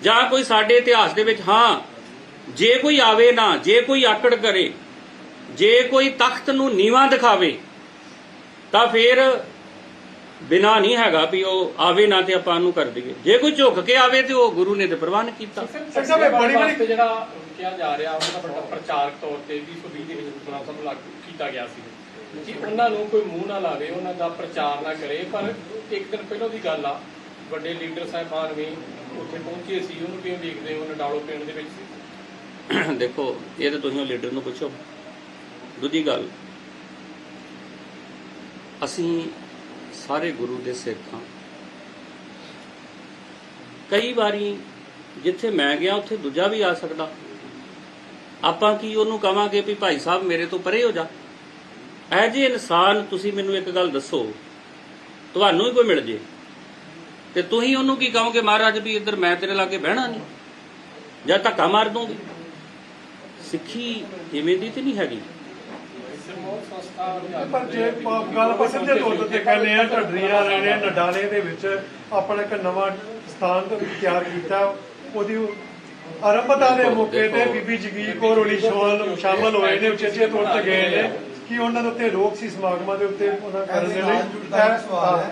ਜਾਂ ਕੋਈ ਸਾਡੇ ਇਤਿਹਾਸ ਦੇ ਵਿੱਚ, ਹਾਂ, ਜੇ ਕੋਈ ਆਵੇ ਨਾ, ਜੇ ਕੋਈ ਆਕੜ ਕਰੇ, ਜੇ ਕੋਈ ਤਖਤ ਨੂੰ ਨੀਵਾ ਦਿਖਾਵੇ, ਤਾਂ ਫਿਰ ਬਿਨਾ ਨਹੀਂ ਹੈਗਾ ਵੀ ਉਹ ਆਵੇ ਨਾ ਤੇ ਆਪਾਂ ਉਹਨੂੰ ਕਰ ਦਈਏ। ਜੇ ਕੋਈ ਝੁੱਕ ਕੇ ਆਵੇ ਤੇ ਉਹ ਗੁਰੂ ਨੇ ਤੇ ਪ੍ਰਵਾਨ ਕੀਤਾ।
ਸਿੰਘ ਸਾਹਿਬ ਇਹ ਬੜੀ ਬੜੀ
ਵਾਸਤੇ ਜਿਹੜਾ ਕਿਹਾ ਜਾ ਰਿਹਾ ਉਹਦਾ ਵੱਡਾ ਪ੍ਰਚਾਰਕ ਤੌਰ ਤੇ 2020 ਦੇ ਵਿੱਚ ਗੁਰਦੁਆਰਾ ਸਾਹਿਬ ਲਾਗੂ ਕੀਤਾ ਗਿਆ ਸੀ। ਕਿ ਉਹਨਾਂ ਨੂੰ ਕੋਈ ਮੂੰਹ ਨਾ ਲਾਵੇ ਉਹਨਾਂ ਦਾ ਪ੍ਰਚਾਰ ਨਾ ਕਰੇ। ਪਰ ਇੱਕ ਦਿਨ ਪਹਿਲਾਂ ਦੀ ਗੱਲ ਆ ਵੱਡੇ ਲੀਡਰ ਸਾਹਿਬਾਨ ਵੀ ਉੱਥੇ ਪਹੁੰਚੇ ਸੀ। ਉਹਨੂੰ ਕਿਵੇਂ ਦੇਖਦੇ ਹੋ? ਨਡਾਲੋ ਪਿੰਡ ਦੇ ਵਿੱਚ? ਸੀ
ਦੇਖੋ ਇਹ ਤਾਂ ਤੁਸੀਂ ਲੀਡਰ ਨੂੰ ਪੁੱਛੋ। ਦੂਜੀ ਗੱਲ ਅਸੀਂ ਸਾਰੇ ਗੁਰੂ ਦੇ ਸਿੱਖ ਹਾਂ। ਕਈ ਵਾਰੀ ਜਿੱਥੇ ਮੈਂ ਗਿਆ, ਉੱਥੇ ਦੂਜਾ ਵੀ ਆ ਸਕਦਾ। ਆਪਾਂ ਕੀ ਉਹਨੂੰ ਕਵਾਂਗੇ ਵੀ ਭਾਈ ਸਾਹਿਬ ਮੇਰੇ ਤੋਂ ਪਰੇ ਹੋ ਜਾ। ਐ ਜੇ ਇਨਸਾਨ, ਤੁਸੀਂ ਮੈਨੂੰ ਇੱਕ ਗੱਲ ਦੱਸੋ, ਤੁਹਾਨੂੰ ਹੀ ਕੋਈ ਮਿਲ ਜੇ। ਤੇ ਤੁਸੀਂ ਉਹਨੂੰ ਕੀ ਕਹੋਗੇ, ਮਹਾਰਾਜ ਵੀ ਇੱਧਰ ਮੈਂ ਤੇਰੇ ਲਾਗੇ ਬਹਿਣਾ ਨਹੀਂ, ਜਾਂ ਧੱਕਾ ਮਾਰ ਦੋਗੇ। ਸਿੱਖੀ ਇਵੇਂ ਦੀ ਤੇ ਨਹੀਂ ਹੈਗੀ।
ਪਰ ਜੇ ਗੱਲ ਆਪਾਂ ਸਿੱਧੇ ਤੌਰ ਤੇ ਕਹਿੰਦੇ ਆ ਢੱਡਰੀਆਂ ਲੈਣੇ ਨਡਾਲੇ ਦੇ ਵਿੱਚ ਆਪਣਾ ਇੱਕ ਨਵਾਂ ਸਥਾਨ ਤਿਆਰ ਕੀਤਾ ਉਹਦੀ ਆਰੰਭਤਾ ਦੇ ਮੌਕੇ ਤੇ। ਬੀਬੀ ਜਗੀਰ ਕੌਰ ਹੋਣੀ ਸ਼ਾਮਲ ਸ਼ਾਮਲ ਹੋਏ ਨੇ ਉਚੇਚੇ ਤੌਰ ਤੇ ਗਏ ਨੇ ਕਿ ਉਹਨਾਂ ਦੇ ਉੱਤੇ ਰੋਕ ਸੀ ਸਮਾਗਮਾਂ ਦੇ ਉੱਤੇ ਉਹਨਾਂ ਕਰਨ ਦੇ ਲਈ
ਸਵਾਲ ਹੈ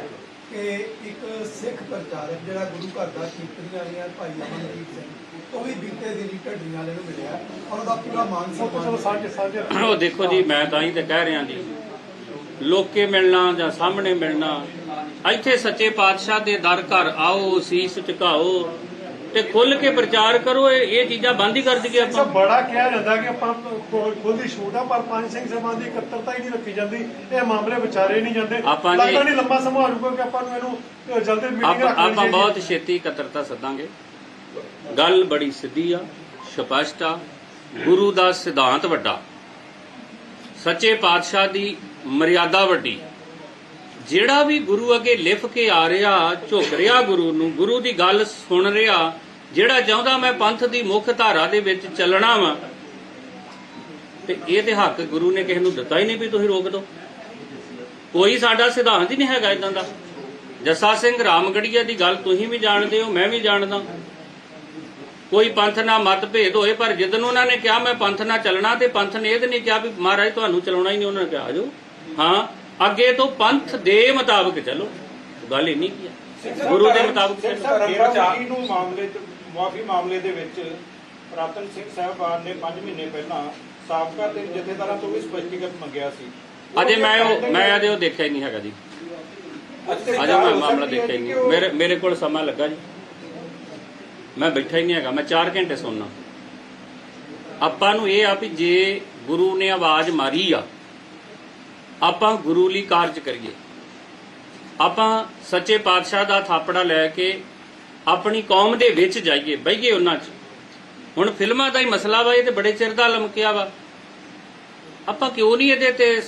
ਕਿ ਇੱਕ ਸਿੱਖ ਪ੍ਰਚਾਰਕ ਜਿਹੜਾ ਗੁਰੂ ਘਰ ਦਾ ਕੀਰਤਨੀਆ ਵਾਲੀਆਂ ਭਾਈ ਅਮਨਦੀਪ ਸਿੰਘ ਉਹ ਵੀ ਬੀਤੇ ਦਿਨੀ ਢੱਡੀਆਂ ਵਾਲੇ ਨੂੰ ਮਿਲਿਆ ਔਰ ਉਹਦਾ ਪੂਰਾ ਮਾਨ ਸਨਮਾਨ
ਉਹ ਦੇਖੋ ਜੀ ਮੈਂ ਤਾਂ ਹੀ ਤੇ ਕਹਿ ਰਿਹਾ ਜੀ। ਲੋਕੇ ਮਿਲਣਾ ਜਾਂ ਸਾਹਮਣੇ ਮਿਲਣਾ ਇੱਥੇ ਸੱਚੇ ਪਾਤਸ਼ਾਹ ਦੇ ਦਰ ਘਰ ਆਓ ਸੀਸ ਝੁਕਾਓ ਤੇ ਖੁੱਲ ਕੇ ਪ੍ਰਚਾਰ ਕਰੋ ਇਹ ਇਹ ਚੀਜ਼ਾਂ ਬੰਦ ਹੀ ਕਰ ਦਈਏ ਆਪਾਂ।
ਸਭ ਬੜਾ ਕਿਹਾ ਜਾਂਦਾ ਕਿ ਆਪਾਂ ਹੀ ਛੂਟ ਆ ਪਰ ਪੰਜ ਸਿੰਘ ਸਮਾਨ ਦੀ ਇਕੱਤਰਤਾ ਹੀ ਨਹੀਂ ਰੱਖੀ ਜਾਂਦੀ। ਇਹ ਮਾਮਲੇ ਵਿਚਾਰੇ ਨਹੀਂ ਜਾਂਦੇ।
ਆਪਾਂ
ਲੱਗਦਾ ਨਹੀਂ ਲੰਮਾ ਸਮਾਂ ਹੋਊਗਾ ਕਿ ਆਪਾਂ ਨੂੰ ਇਹਨੂੰ ਜਲਦੀ ਮੀਟਿੰਗ
ਆਪਾਂ
ਰੱਖ ਲੈਣੀ
ਆਪਾਂ ਬਹੁਤ ਛੇਤੀ ਇਕੱਤਰਤਾ ਸੱਦਾਂਗੇ। ਗੱਲ ਬੜੀ ਸਿੱਧੀ ਆ ਸਪਸ਼ਟ ਆ। ਗੁਰੂ ਦਾ ਸਿਧਾਂਤ ਵੱਡਾ। ਸੱਚੇ ਪਾਤਸ਼ਾਹ ਦੀ ਮਰਿਆਦਾ ਵੱਡੀ। ਜਿਹੜਾ ਵੀ ਗੁਰੂ ਅੱਗੇ ਲਿਫ ਕੇ ਆ ਰਿਹਾ ਝੁਕ ਰਿਹਾ ਗੁਰੂ ਨੂੰ ਗੁਰੂ ਦੀ ਗੱਲ ਸੁਣ ਰਿਹਾ ਜਿਹੜਾ ਚਾਹੁੰਦਾ ਮੈਂ ਪੰਥ ਦੀ ਮੁੱਖ ਧਾਰਾ ਦੇ ਵਿੱਚ ਚੱਲਣਾ ਵਾਂ ਤੇ ਇਹ ਤੇ ਹੱਕ ਗੁਰੂ ਨੇ ਕਿਸੇ ਨੂੰ ਦਿੱਤਾ ਹੀ ਨਹੀਂ ਵੀ ਤੁਸੀਂ ਰੋਕ ਦਿਓ। ਕੋਈ ਸਾਡਾ ਸਿਧਾਂਤ ਹੀ ਨਹੀਂ ਹੈਗਾ ਇਦਾਂ ਦਾ। ਜੱਸਾ ਸਿੰਘ ਰਾਮਗੜੀਆ ਦੀ ਗੱਲ ਤੁਸੀਂ ਵੀ ਜਾਣਦੇ ਹੋ ਮੈਂ ਵੀ ਜਾਣਦਾ। ਕੋਈ ਪੰਥ ਨਾਲ ਮਤਭੇਦ ਹੋਏ ਪਰ ਜਦੋਂ ਉਹਨਾਂ ਨੇ ਕਿਹਾ ਮੈਂ ਪੰਥ ਨਾਲ ਚੱਲਣਾ ਤੇ ਪੰਥ ਨੇ ਇਹ ਤੇ ਨਹੀਂ ਕਿਹਾ ਵੀ ਮਹਾਰਾਜ ਤੁਹਾਨੂੰ ਚਲਾਉਣਾ ਹੀ ਨਹੀਂ ਉਹਨਾਂ ਨੇ ਕਿਹਾ ਆਜੋ। ਹਾਂ ਅੱਗੇ ਤੋਂ ਪੰਥ ਦੇ ਮੁਤਾਬਕ ਚੱਲੋ। ਗੱਲ ਇੰਨੀ ਕੀ ਹੈ? ਗੁਰੂ ਦੇ ਮੁਤਾਬਕ ਚੱਲੋ।
ਨੂੰ ਮਾਮਲੇ ਚ ਮਾਫੀ ਮਾਮਲੇ ਦੇ ਵਿੱਚ ਰਤਨ ਸਿੰਘ ਸਾਹਿਬਾਨ ਨੇ 5 ਮਹੀਨੇ ਪਹਿਲਾਂ ਸਾਬਕਾ ਤੇ ਜਥੇਦਾਰਾਂ ਤੋਂ ਵੀ ਸਪਸ਼ਟੀਕਰਨ ਮੰਗਿਆ ਸੀ।
ਅਜੇ ਮੈਂ ਉਹ ਮੈਂ ਅਜੇ ਉਹ ਦੇਖਿਆ ਹੀ ਨਹੀਂ ਹੈਗਾ ਜੀ। ਅਜੇ ਮੈਂ ਮਾਮਲਾ ਦੇਖਿਆ ਹੀ ਨਹੀਂ। ਮੇਰੇ ਮੇਰੇ ਕੋਲ ਸਮਾਂ ਲੱਗਾ ਜੀ। ਮੈਂ ਬੈਠਾ ਹੀ ਨਹੀਂ ਹੈਗਾ। ਮੈਂ 4 ਘੰਟੇ ਸੁਣਨਾ ਆਪਾਂ ਨੂੰ ਇਹ ਆ ਵੀ ਜੇ ਗੁਰੂ ਨੇ ਆਵਾਜ਼ ਮਾਰੀ ਆ ਆਪਾਂ ਗੁਰੂ ਲਈ ਕਾਰਜ ਕਰੀਏ। ਆਪਾਂ ਸੱਚੇ ਪਾਤਸ਼ਾਹ ਦਾ ਥਾਪੜਾ ਲੈ ਕੇ ਆਪਣੀ ਕੌਮ ਦੇ ਵਿੱਚ ਜਾਈਏ ਬਈਏ ਉਹਨਾਂ 'ਚ। ਹੁਣ ਫਿਲਮਾਂ ਦਾ ਹੀ ਮਸਲਾ ਵਾ, ਇਹ ਤੇ ਬੜੇ ਚਿਰ ਦਾ ਲਮਕਿਆ ਵਾ। ਆਪਾਂ ਕਿਉਂ ਨਹੀਂ ਇਹਦੇ ਤੇ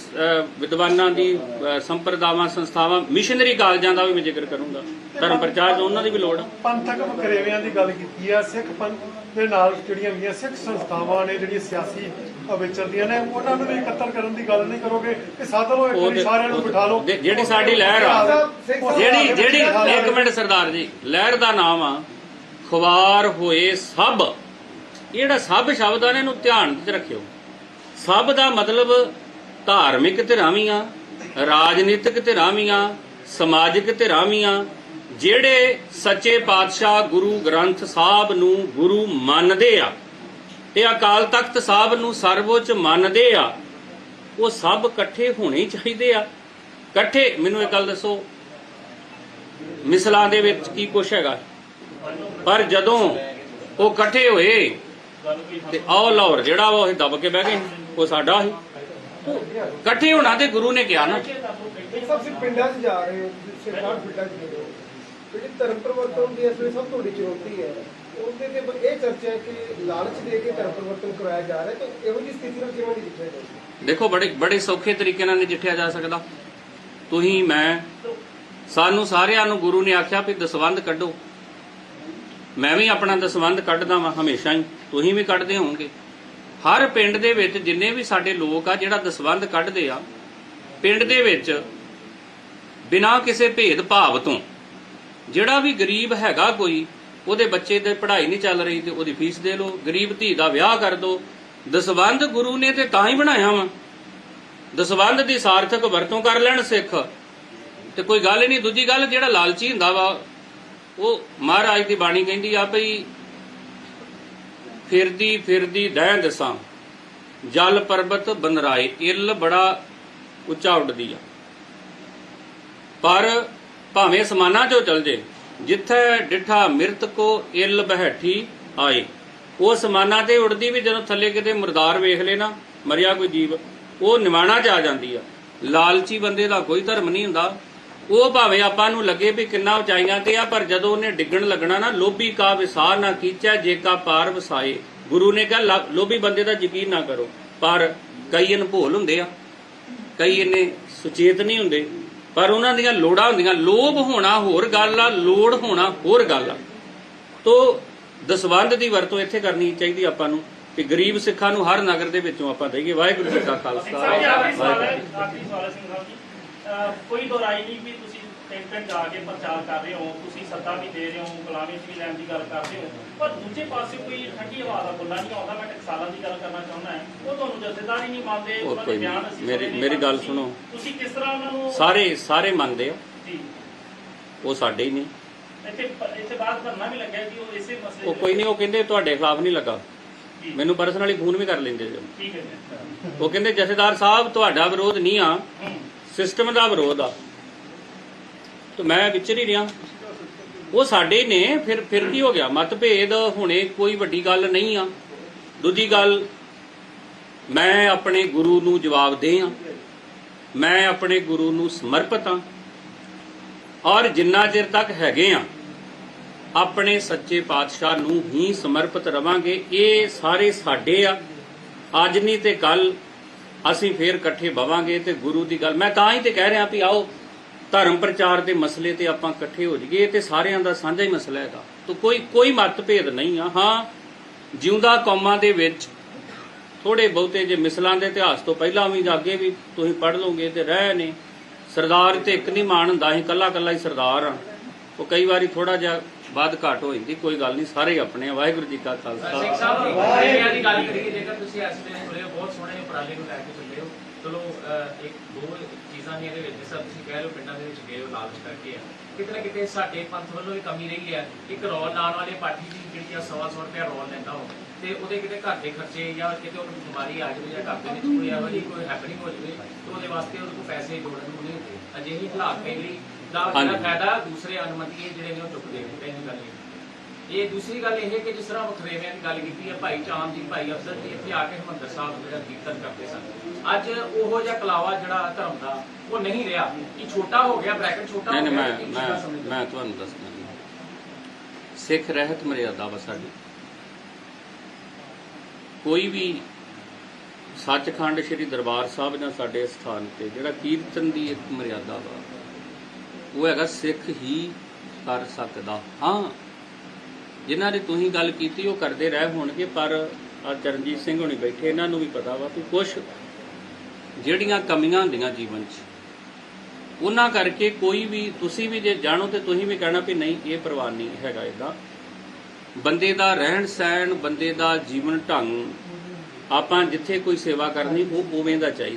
ਵਿਦਵਾਨਾਂ ਦੀ ਸੰਪਰਦਾਵਾਂ, ਸੰਸਥਾਵਾਂ, ਮਿਸ਼ਨਰੀ ਕਾਲਜਾਂ ਦਾ ਵੀ ਮੈਂ ਜ਼ਿਕਰ ਕਰੂੰਗਾ। ਧਰਮ ਪ੍ਰਚਾਰ ਚ ਉਹਨਾਂ ਦੀ ਵੀ ਲੋੜ ਆ।
ਪੰਥਕ ਵਕਰੇਵਿਆਂ ਦੀ ਗੱਲ ਕੀਤੀ ਆ ਸਿੱਖ ਪੰਥ ਦੇ ਨਾਲ ਜਿਹੜੀਆਂ ਵੀ ਸਿੱਖ ਸੰਸਥਾਵਾਂ ਨੇ ਜਿਹੜੀਆਂ ਸਿਆਸੀ ਵਿਚਰਦੀਆਂ ਨੇ ਉਹਨਾਂ ਨੂੰ ਵੀ ਇਕੱਤਰ ਕਰਨ ਦੀ ਗੱਲ ਨਹੀਂ ਕਰੋਗੇ। ਕਿ ਸਾਧ ਲਓ ਇੱਕ ਵਾਰੀ ਸਾਰਿਆਂ ਨੂੰ ਬਿਠਾ ਲਓ।
ਜਿਹੜੀ ਸਾਡੀ ਲਹਿਰ ਆ ਜਿਹੜੀ ਜਿਹੜੀ ਇੱਕ ਮਿੰਟ ਸਰਦਾਰ ਜੀ ਲਹਿਰ ਦਾ ਨਾਮ ਆ ਖੁਆਰ ਹੋਏ ਸਭ। ਇਹ ਜਿਹੜਾ ਸਭ ਸ਼ਬਦ ਆ ਨਾ ਇਹਨੂੰ ਧਿਆਨ ਵਿੱਚ ਰੱਖਿਓ। ਸਭ ਦਾ ਮਤਲਬ ਧਾਰਮਿਕ ਧਿਰਾਂ ਵੀ ਆ ਰਾਜਨੀਤਿਕ ਧਿਰਾਂ ਵੀ ਆ ਸਮਾਜਿਕ ਧਿਰਾਂ ਵੀ ਆ ਜਿਹੜੇ ਸੱਚੇ ਪਾਤਸ਼ਾਹ ਗੁਰੂ ਗ੍ਰੰਥ ਸਾਹਿਬ ਨੂੰ ਗੁਰੂ ਮੰਨਦੇ ਆ ਤੇ ਅਕਾਲ ਤਖਤ ਸਾਹਿਬ ਨੂੰ ਸਰਵਉੱਚ ਮੰਨਦੇ ਆ, ਉਹ ਸਭ ਇਕੱਠੇ ਹੋਣੇ ਚਾਹੀਦੇ ਆ। ਇਕੱਠੇ, ਮੈਨੂੰ ਇੱਕ ਗੱਲ ਦੱਸੋ, ਮਿਸਲਾਂ ਦੇ ਵਿੱਚ ਕੀ ਕੁਛ ਹੈਗਾ? ਪਰ ਜਦੋਂ ਉਹ ਇਕੱਠੇ ਹੋਏ ਤੇ ਆਹ ਲਾਹੌਰ, ਜਿਹੜਾ ਉਹ ਦੱਬ ਕੇ ਬਹਿ ਗਏ, ਉਹ ਸਾਡਾ ਸੀ। ਇਕੱਠੇ ਹੋਣਾ ਤੇ ਗੁਰੂ ਨੇ ਕਿਹਾ ਨਾ।
ਸਭ ਪਿੰਡਾਂ 'ਚ ਜਾ ਰਹੇ ਹੋ ਸਰਕਾਰ ਪਿੰਡਾਂ 'ਚ ਜਿਹੜੀ ਧਰਮ ਪਰਿਵਰਤਨ ਦੀ ਇਸ ਵੇਲੇ ਸਭ ਤੋਂ ਵੱਡੀ ਚੁਣੌਤੀ ਹੈ। ਉਹਦੇ ਤੇ ਇਹ ਚਰਚਾ ਹੈ ਕਿ ਲਾਲਚ ਦੇ ਕੇ ਧਰਮ ਪਰਿਵਰਤਨ ਕਰਾਇਆ ਜਾ ਰਿਹਾ ਹੈ ਇਹੋ ਜਿਹੀ ਸਥਿਤੀ ਨੂੰ ਕਿਵੇਂ ਨਜਿੱਠਿਆ ਜਾਵੇ
ਦੇਖੋ, ਬੜੇ ਬੜੇ ਸੌਖੇ ਤਰੀਕੇ ਨਾਲ ਨਜਿੱਠਿਆ ਜਾ ਸਕਦਾ। ਤੁਸੀਂ, ਮੈਂ, ਸਾਨੂੰ ਸਾਰਿਆਂ ਨੂੰ ਗੁਰੂ ਨੇ ਆਖਿਆ ਵੀ ਦਸਵੰਧ ਕੱਢੋ। ਮੈਂ ਵੀ ਆਪਣਾ ਦਸਵੰਧ ਕੱਢਦਾ ਵਾਂ, ਹਮੇਸ਼ਾ ਹੀ। ਤੁਸੀਂ ਵੀ ਕੱਢਦੇ ਹੋਵੋਗੇ। ਹਰ ਪਿੰਡ ਦੇ ਵਿੱਚ ਜਿੰਨੇ ਵੀ ਸਾਡੇ ਲੋਕ ਆ, ਜਿਹੜਾ ਦਸਵੰਧ ਕੱਢਦੇ ਆ, ਪਿੰਡ ਦੇ ਵਿੱਚ ਬਿਨਾਂ ਕਿਸੇ ਭੇਦ ਭਾਵ ਤੋਂ ਜਿਹੜਾ ਵੀ ਗਰੀਬ ਹੈਗਾ ਕੋਈ, ਉਹਦੇ ਬੱਚੇ ਦੀ ਪੜ੍ਹਾਈ ਨਹੀਂ ਚੱਲ ਰਹੀ ਤੇ ਉਹਦੀ ਫੀਸ ਦੇ ਲਓ, ਗਰੀਬ ਧੀ ਦਾ ਵਿਆਹ ਕਰ ਦਿਓ ਦਸਵੰਧ ਗੁਰੂ ਨੇ ਤੇ ਤਾਂ ਹੀ ਬਣਾਇਆ ਵਾ। ਦਸਵੰਧ ਦੀ ਸਾਰਥਕ ਵਰਤੋਂ ਕਰ ਲੈਣ ਸਿੱਖ। ਤੇ ਕੋਈ ਗੱਲ ਨਹੀਂ, ਦੂਜੀ ਗੱਲ ਜਿਹੜਾ ਲਾਲਚੀ ਹੁੰਦਾ ਵਾ, ਉਹ ਮਹਾਰਾਜ ਦੀ ਬਾਣੀ ਕਹਿੰਦੀ ਆ ਭਈ, ਫਿਰਦੀ ਫਿਰਦੀ ਦਹਿ ਦਸਾਂ। ਜਲ ਪਰਬਤ ਬਨਰਾਏ ਇਲ ਬੜਾ ਉੱਚਾ ਉੱਡਦੀ ਆ। ਪਰ ਭਾਵੇਂ ਸਮਾਨਾ ਚੋਂ ਚਲ ਜੇ, ਜਿੱਥੇ ਡਿਠਾ ਮਿਰਤ ਕੋ ਇੱਲ ਬਹਿਠੀ ਆਏ, ਉਹ ਸਮਾਨਾ ਤੇ ਉੜਦੀ ਵੀ ਜਦੋਂ ਥੱਲੇ ਕਿਤੇ ਮੁਰਦਾਰ ਵੇਖ ਲੈ ਨਾ, ਮਰਿਆ ਕੋਈ ਜੀਵ, ਉਹ ਨਿਵਾਣਾ ਚ ਆ ਜਾਂਦੀ ਆ। ਲਾਲਚੀ ਬੰਦੇ ਦਾ ਕੋਈ ਧਰਮ ਨਹੀਂ ਹੁੰਦਾ। ਉਹ ਭਾਵੇਂ ਆਪਾਂ ਨੂੰ ਲੱਗੇ ਵੀ ਕਿੰਨਾ ਉਚਾਈਆਂ ਤੇ ਆ, ਪਰ ਜਦੋਂ ਉਹਨੇ ਡਿੱਗਣ ਲੱਗਣਾ ਨਾ, ਲੋਭੀ ਕਾ ਵਿਸਾਰ ਨਾ ਕੀਚਾ, ਜੇ ਕਾ ਪਾਰ ਵਸਾਏ। ਗੁਰੂ ਨੇ ਕਿਹਾ, ਲਾ- ਲੋਭੀ ਬੰਦੇ ਦਾ ਯਕੀਨ ਨਾ ਕਰੋ। ਪਰ ਕਈ ਅਨਭੋਲ ਹੁੰਦੇ ਆ, ਕਈ ਇਹਨੇ ਸੁਚੇਤ ਨਹੀਂ ਹੁੰਦੇ। ਪਰ ਉਹਨਾਂ ਦੀਆਂ ਲੋੜਾਂ ਹੁੰਦੀਆਂ ਲੋਭ ਹੋਣਾ ਹੋਰ ਗੱਲ ਆ ਲੋੜ ਹੋਣਾ ਹੋਰ ਗੱਲ ਆ। ਤੋ ਦਸਵੰਧ ਦੀ ਵਰਤੋਂ ਇੱਥੇ ਕਰਨੀ ਚਾਹੀਦੀ ਆਪਾਂ ਨੂੰ ਕਿ ਗਰੀਬ ਸਿੱਖਾਂ ਨੂੰ ਹਰ ਨਗਰ ਦੇ ਵਿੱਚੋਂ ਆਪਾਂ ਦੇਈਏ। ਵਾਹਿਗੁਰੂ ਜੀ ਕਾ ਖਾਲਸਾ
ਜੀ
ਵਾਹਿਗੁਰੂ
ਜੀ ਕੋਈ ਦੁਰਾਈ ਨਹੀਂ ਵੀ ਤੁਸੀਂ ਪਿੰਡ ਪਿੰਡ ਜਾ ਕੇ ਪ੍ਰਚਾਰ ਕਰ ਰਹੇ ਹੋ ਤੁਸੀਂ ਸੱਦਾ ਵੀ ਦੇ ਰਹੇ ਹੋ ਗੁਲਾਮੀ ਵੀ ਲੈਣ ਦੀ ਗੱਲ ਕਰਦੇ ਹੋ ਪਰ ਦੂਜੇ ਪਾਸੇ ਕੋਈ ਠੰਡੀ ਹਵਾ ਦਾ ਬੁੱਲਾ ਨਹੀਂ ਆਉਂਦਾ ਮੈਂ ਟਕਸਾਲਾਂ ਦੀ ਗੱਲ ਕਰਨਾ ਚਾਹੁੰਦਾ ਹਾਂ। ਉਹ ਤੁਹਾਨੂੰ ਜਥੇਦਾਰ ਹੀ ਨਹੀਂ ਮੰਨਦੇ
ਉਹ
ਉਹਨਾਂ ਦੇ। ਬਿਆਨ
ਮੇਰੀ- ਮੇਰੀ ਗੱਲ ਸੁਣੋ।
ਤੁਸੀਂ ਕਿਸ ਤਰ੍ਹਾਂ ਉਹਨਾਂ ਨੂੰ
ਸਾਰੇ ਸਾਰੇ ਮੰਨਦੇ ਆ।
ਜੀ।
ਉਹ ਸਾਡੇ ਹੀ ਨਹੀਂ
ਇੱਥੇ ਇੱਥੇ ਬਾਤ ਕਰਨਾ ਵੀ ਲੱਗਿਆ ਕਿ ਉਹ ਇਸੇ ਮਸਲੇ
ਉਹ ਕੋਈ ਨਹੀਂ ਉਹ ਕਹਿੰਦੇ ਤੁਹਾਡੇ ਖਿਲਾਫ ਨਹੀਂ ਲੱਗਾ।
ਜੀ,
ਮੈਨੂੰ ਪਰਸਨਲੀ ਫੋਨ ਵੀ ਕਰ ਲੈਂਦੇ ਜੀ
ਠੀਕ ਹੈ ਜੀ।
ਉਹ ਕਹਿੰਦੇ ਜਥੇਦਾਰ ਸਾਹਿਬ ਤੁਹਾਡਾ ਵਿਰੋਧ ਨਹੀਂ ਆ। ਸਿਸਟਮ ਦਾ ਵਿਰੋਧ ਆ। ਤੇ ਮੈਂ ਵਿਚਰ ਹੀ ਰਿਹਾ। ਉਹ ਸਾਡੇ ਨੇ, ਫਿਰ ਫਿਰ ਕੀ ਹੋ ਗਿਆ? ਮਤਭੇਦ ਹੁਣੇ ਕੋਈ ਵੱਡੀ ਗੱਲ ਨਹੀਂ ਆ। ਦੂਜੀ ਗੱਲ, ਮੈਂ ਆਪਣੇ ਗੁਰੂ ਨੂੰ ਜਵਾਬ ਦੇ ਆ ਮੈਂ ਆਪਣੇ ਗੁਰੂ ਨੂੰ ਸਮਰਪਿਤ ਆ। ਔਰ ਜਿੰਨਾ ਚਿਰ ਤੱਕ ਹੈਗੇ ਆ, ਆਪਣੇ ਸੱਚੇ ਪਾਤਸ਼ਾਹ ਨੂੰ ਹੀ ਸਮਰਪਿਤ ਰਵਾਂਗੇ। ਇਹ ਸਾਰੇ ਸਾਡੇ ਆ। ਅੱਜ ਨਹੀਂ ਤੇ ਕੱਲ ਅਸੀਂ ਫੇਰ ਇਕੱਠੇ ਬਵਾਂਗੇ ਤੇ ਗੁਰੂ ਦੀ ਗੱਲ ਮੈਂ ਤਾਂ ਹੀ ਤੇ ਕਹਿ ਰਿਹਾ ਵੀ ਆਓ ਧਰਮ ਪ੍ਰਚਾਰ ਦੇ ਮਸਲੇ ਤੇ ਆਪਾਂ ਇਕੱਠੇ ਹੋ ਜਾਈਏ, ਤੇ ਸਾਰਿਆਂ ਦਾ ਸਾਂਝਾ ਹੀ ਮਸਲਾ ਹੈਗਾ। ਤੋ ਕੋਈ ਕੋਈ ਮਤਭੇਦ ਨਹੀਂ ਆ। ਹਾਂ, ਜਿਉਂਦਾ ਕੌਮਾਂ ਦੇ ਵਿੱਚ ਥੋੜੇ ਬਹੁਤੇ ਜੇ ਮਿਸਲਾਂ ਦੇ ਇਤਿਹਾਸ ਤੋਂ ਪਹਿਲਾਂ ਵੀ ਅੱਗੇ ਵੀ ਤੁਸੀਂ ਪੜ੍ਹ ਲਓਗੇ ਤੇ ਰਹਿ ਨੇ। ਸਰਦਾਰ ਤੇ ਇੱਕ ਨਹੀਂ ਮਾਣ ਹੁੰਦਾ, ਅਸੀਂ ਕੱਲਾ ਕੱਲਾ ਹੀ ਸਰਦਾਰ ਆ। ਉਹ ਕਈ ਵਾਰੀ ਥੋੜਾ ਜਿਹਾ ਵੱਧ ਘਾਟ ਹੋ ਜਾਂਦੀ, ਕੋਈ ਗੱਲ ਨਹੀਂ, ਸਾਰੇ ਆਪਣੇ ਆ। ਵਾਹਿਗੁਰੂ ਜੀ ਕਾ
ਸਿੰਘ
ਖਾਲਸਾ
ਸਾਹਿਬ ਮੇਰੀਆਂ ਦੀ ਗੱਲ ਕਰੀਏ ਜੇਕਰ ਤੁਸੀਂ ਇਸ ਵੇਲੇ ਬਹੁਤ ਸੋਹਣੇ ਉਪਰਾਲੇ ਨੂੰ ਲੈ ਕੇ ਚੱਲੇ ਹੋ। ਚਲੋ ਇੱਕ, ਦੋ ਚੀਜ਼ਾਂ ਨੇ ਇਹਦੇ ਵਿੱਚ ਤਰ੍ਹਾਂ ਤੁਸੀਂ ਕਹਿ ਰਹੇ ਹੋ ਪਿੰਡਾਂ ਦੇ ਵਿੱਚ ਗਏ ਹੋ ਲਾਲਚ ਕਰਕੇ ਆ। ਕਿਤੇ ਨਾ ਕਿਤੇ ਸਾਡੇ ਪੰਥ ਵੱਲੋਂ ਵੀ ਕਮੀ ਰਹੀ ਹੈ ਇੱਕ ਰੋਲ ਲਾਉਣ ਵਾਲੇ ਪਾਠੀ ਦੀ ਜਿਹੜੀ ਆ ਸਵਾ ਸੌ ਰੁਪਇਆ ਰੋਲ ਲੈਂਦਾ ਹੋ ਤੇ ਉਹਦੇ ਕਿਤੇ ਘਰ ਦੇ ਖਰਚੇ ਜਾਂ ਕਿਤੇ ਉਹਨੂੰ ਕੋਈ ਬਿਮਾਰੀ ਆ ਜਾਵੇ ਜਾਂ ਘਰ ਦੇ ਵਿੱਚ ਕੋਈ ਇਹੋ ਜਿਹੀ ਕੋਈ ਹੈਪਨਿੰਗ ਹੋ ਜਾਵੇ ਤੇ ਉਹਦੇ ਵਾਸਤੇ ਉਹਦੇ ਕੋਲ ਪੈਸੇ ਜੋੜਨ ਨੂੰ ਨਹੀਂ ਹੁੰਦੇ ਅਜਿਹੀ ਹਾਲਾਤ ਲਈ ਦਾ। ਫਾਇਦਾ ਦੂਸਰੇ ਅਨੁਮਤੀਏ ਜਿਹੜੇ ਨੇ ਉਹ ਚੁੱਕਦੇ ਨੇ। ਪਹਿਲੀ ਗੱਲ ਇਹ ਇਹ ਦੂਸਰੀ ਗੱਲ ਇਹ ਹੈ ਕਿ ਜਿਸ ਤਰ੍ਹਾਂ ਵਖਰੇਵਿਆਂ ਦੀ ਗੱਲ ਕੀਤੀ ਹੈ ਭਾਈ ਚਾਂਦ ਜੀ ਭਾਈ ਅਫਸਰ ਜੀ ਇੱਥੇ ਆ ਕੇ ਹਰਿਮੰਦਰ ਸਾਹਿਬ ਜਿਹੜਾ ਕੀਰਤਨ ਕਰਦੇ ਸਨ। ਅੱਜ ਉਹੋ ਜਿਹਾ ਕਲਾਵਾ ਜਿਹੜਾ ਧਰਮ ਦਾ ਉਹ ਨਹੀਂ ਰਿਹਾ ਕਿ ਛੋਟਾ ਹੋ ਗਿਆ ਬ੍ਰੈਕਟ ਛੋਟਾ ਹੋ ਗਿਆ
ਮੈਂ ਮੈਂ ਤੁਹਾਨੂੰ ਦੱਸਦਾ ਜੀ। ਸਿੱਖ ਰਹਿਤ ਮਰਿਆਦਾ ਵਾ ਸਾਡੀ। ਕੋਈ ਵੀ ਸੱਚਖੰਡ ਸ੍ਰੀ ਦਰਬਾਰ ਸਾਹਿਬ ਜਾਂ ਸਾਡੇ ਸਥਾਨ ਤੇ ਜਿਹੜਾ ਕੀਰਤਨ ਦੀ ਇੱਕ ਮਰਿਆਦਾ ਵਾ ਉਹ ਹੈਗਾ ਸਿੱਖ ਹੀ ਕਰ ਸਕਦਾ। ਹਾਂ ਜਿਨ੍ਹਾਂ ਨੇ ਤੁਸੀਂ ਗੱਲ ਕੀਤੀ, ਉਹ ਕਰਦੇ ਰਹਿ ਹੋਣਗੇ, ਪਰ ਆ ਚਰਨਜੀਤ ਸਿੰਘ ਹੋਣੀ ਬੈਠੇ, ਇਹਨਾਂ ਨੂੰ ਵੀ ਪਤਾ ਵਾ ਕਿ ਕੁਝ ਜਿਹੜੀਆਂ ਕਮੀਆਂ ਹੁੰਦੀਆਂ ਜੀਵਨ 'ਚ, ਉਹਨਾਂ ਕਰਕੇ ਕੋਈ ਵੀ, ਤੁਸੀਂ ਵੀ ਜੇ ਜਾਣੋ ਤੇ ਤੁਸੀਂ ਵੀ ਕਹਿਣਾ ਵੀ ਨਹੀਂ, ਇਹ ਪ੍ਰਵਾਨ ਨਹੀਂ ਹੈਗਾ ਇਹਦਾ। ਬੰਦੇ ਦਾ ਰਹਿਣ ਸਹਿਣ, ਬੰਦੇ ਦਾ ਜੀਵਨ ਢੰਗ, ਆਪਾਂ ਜਿੱਥੇ ਕੋਈ ਸੇਵਾ ਕਰਨੀ, ਉਹ ਉਵੇਂ ਦਾ ਚਾਹੀਦਾ।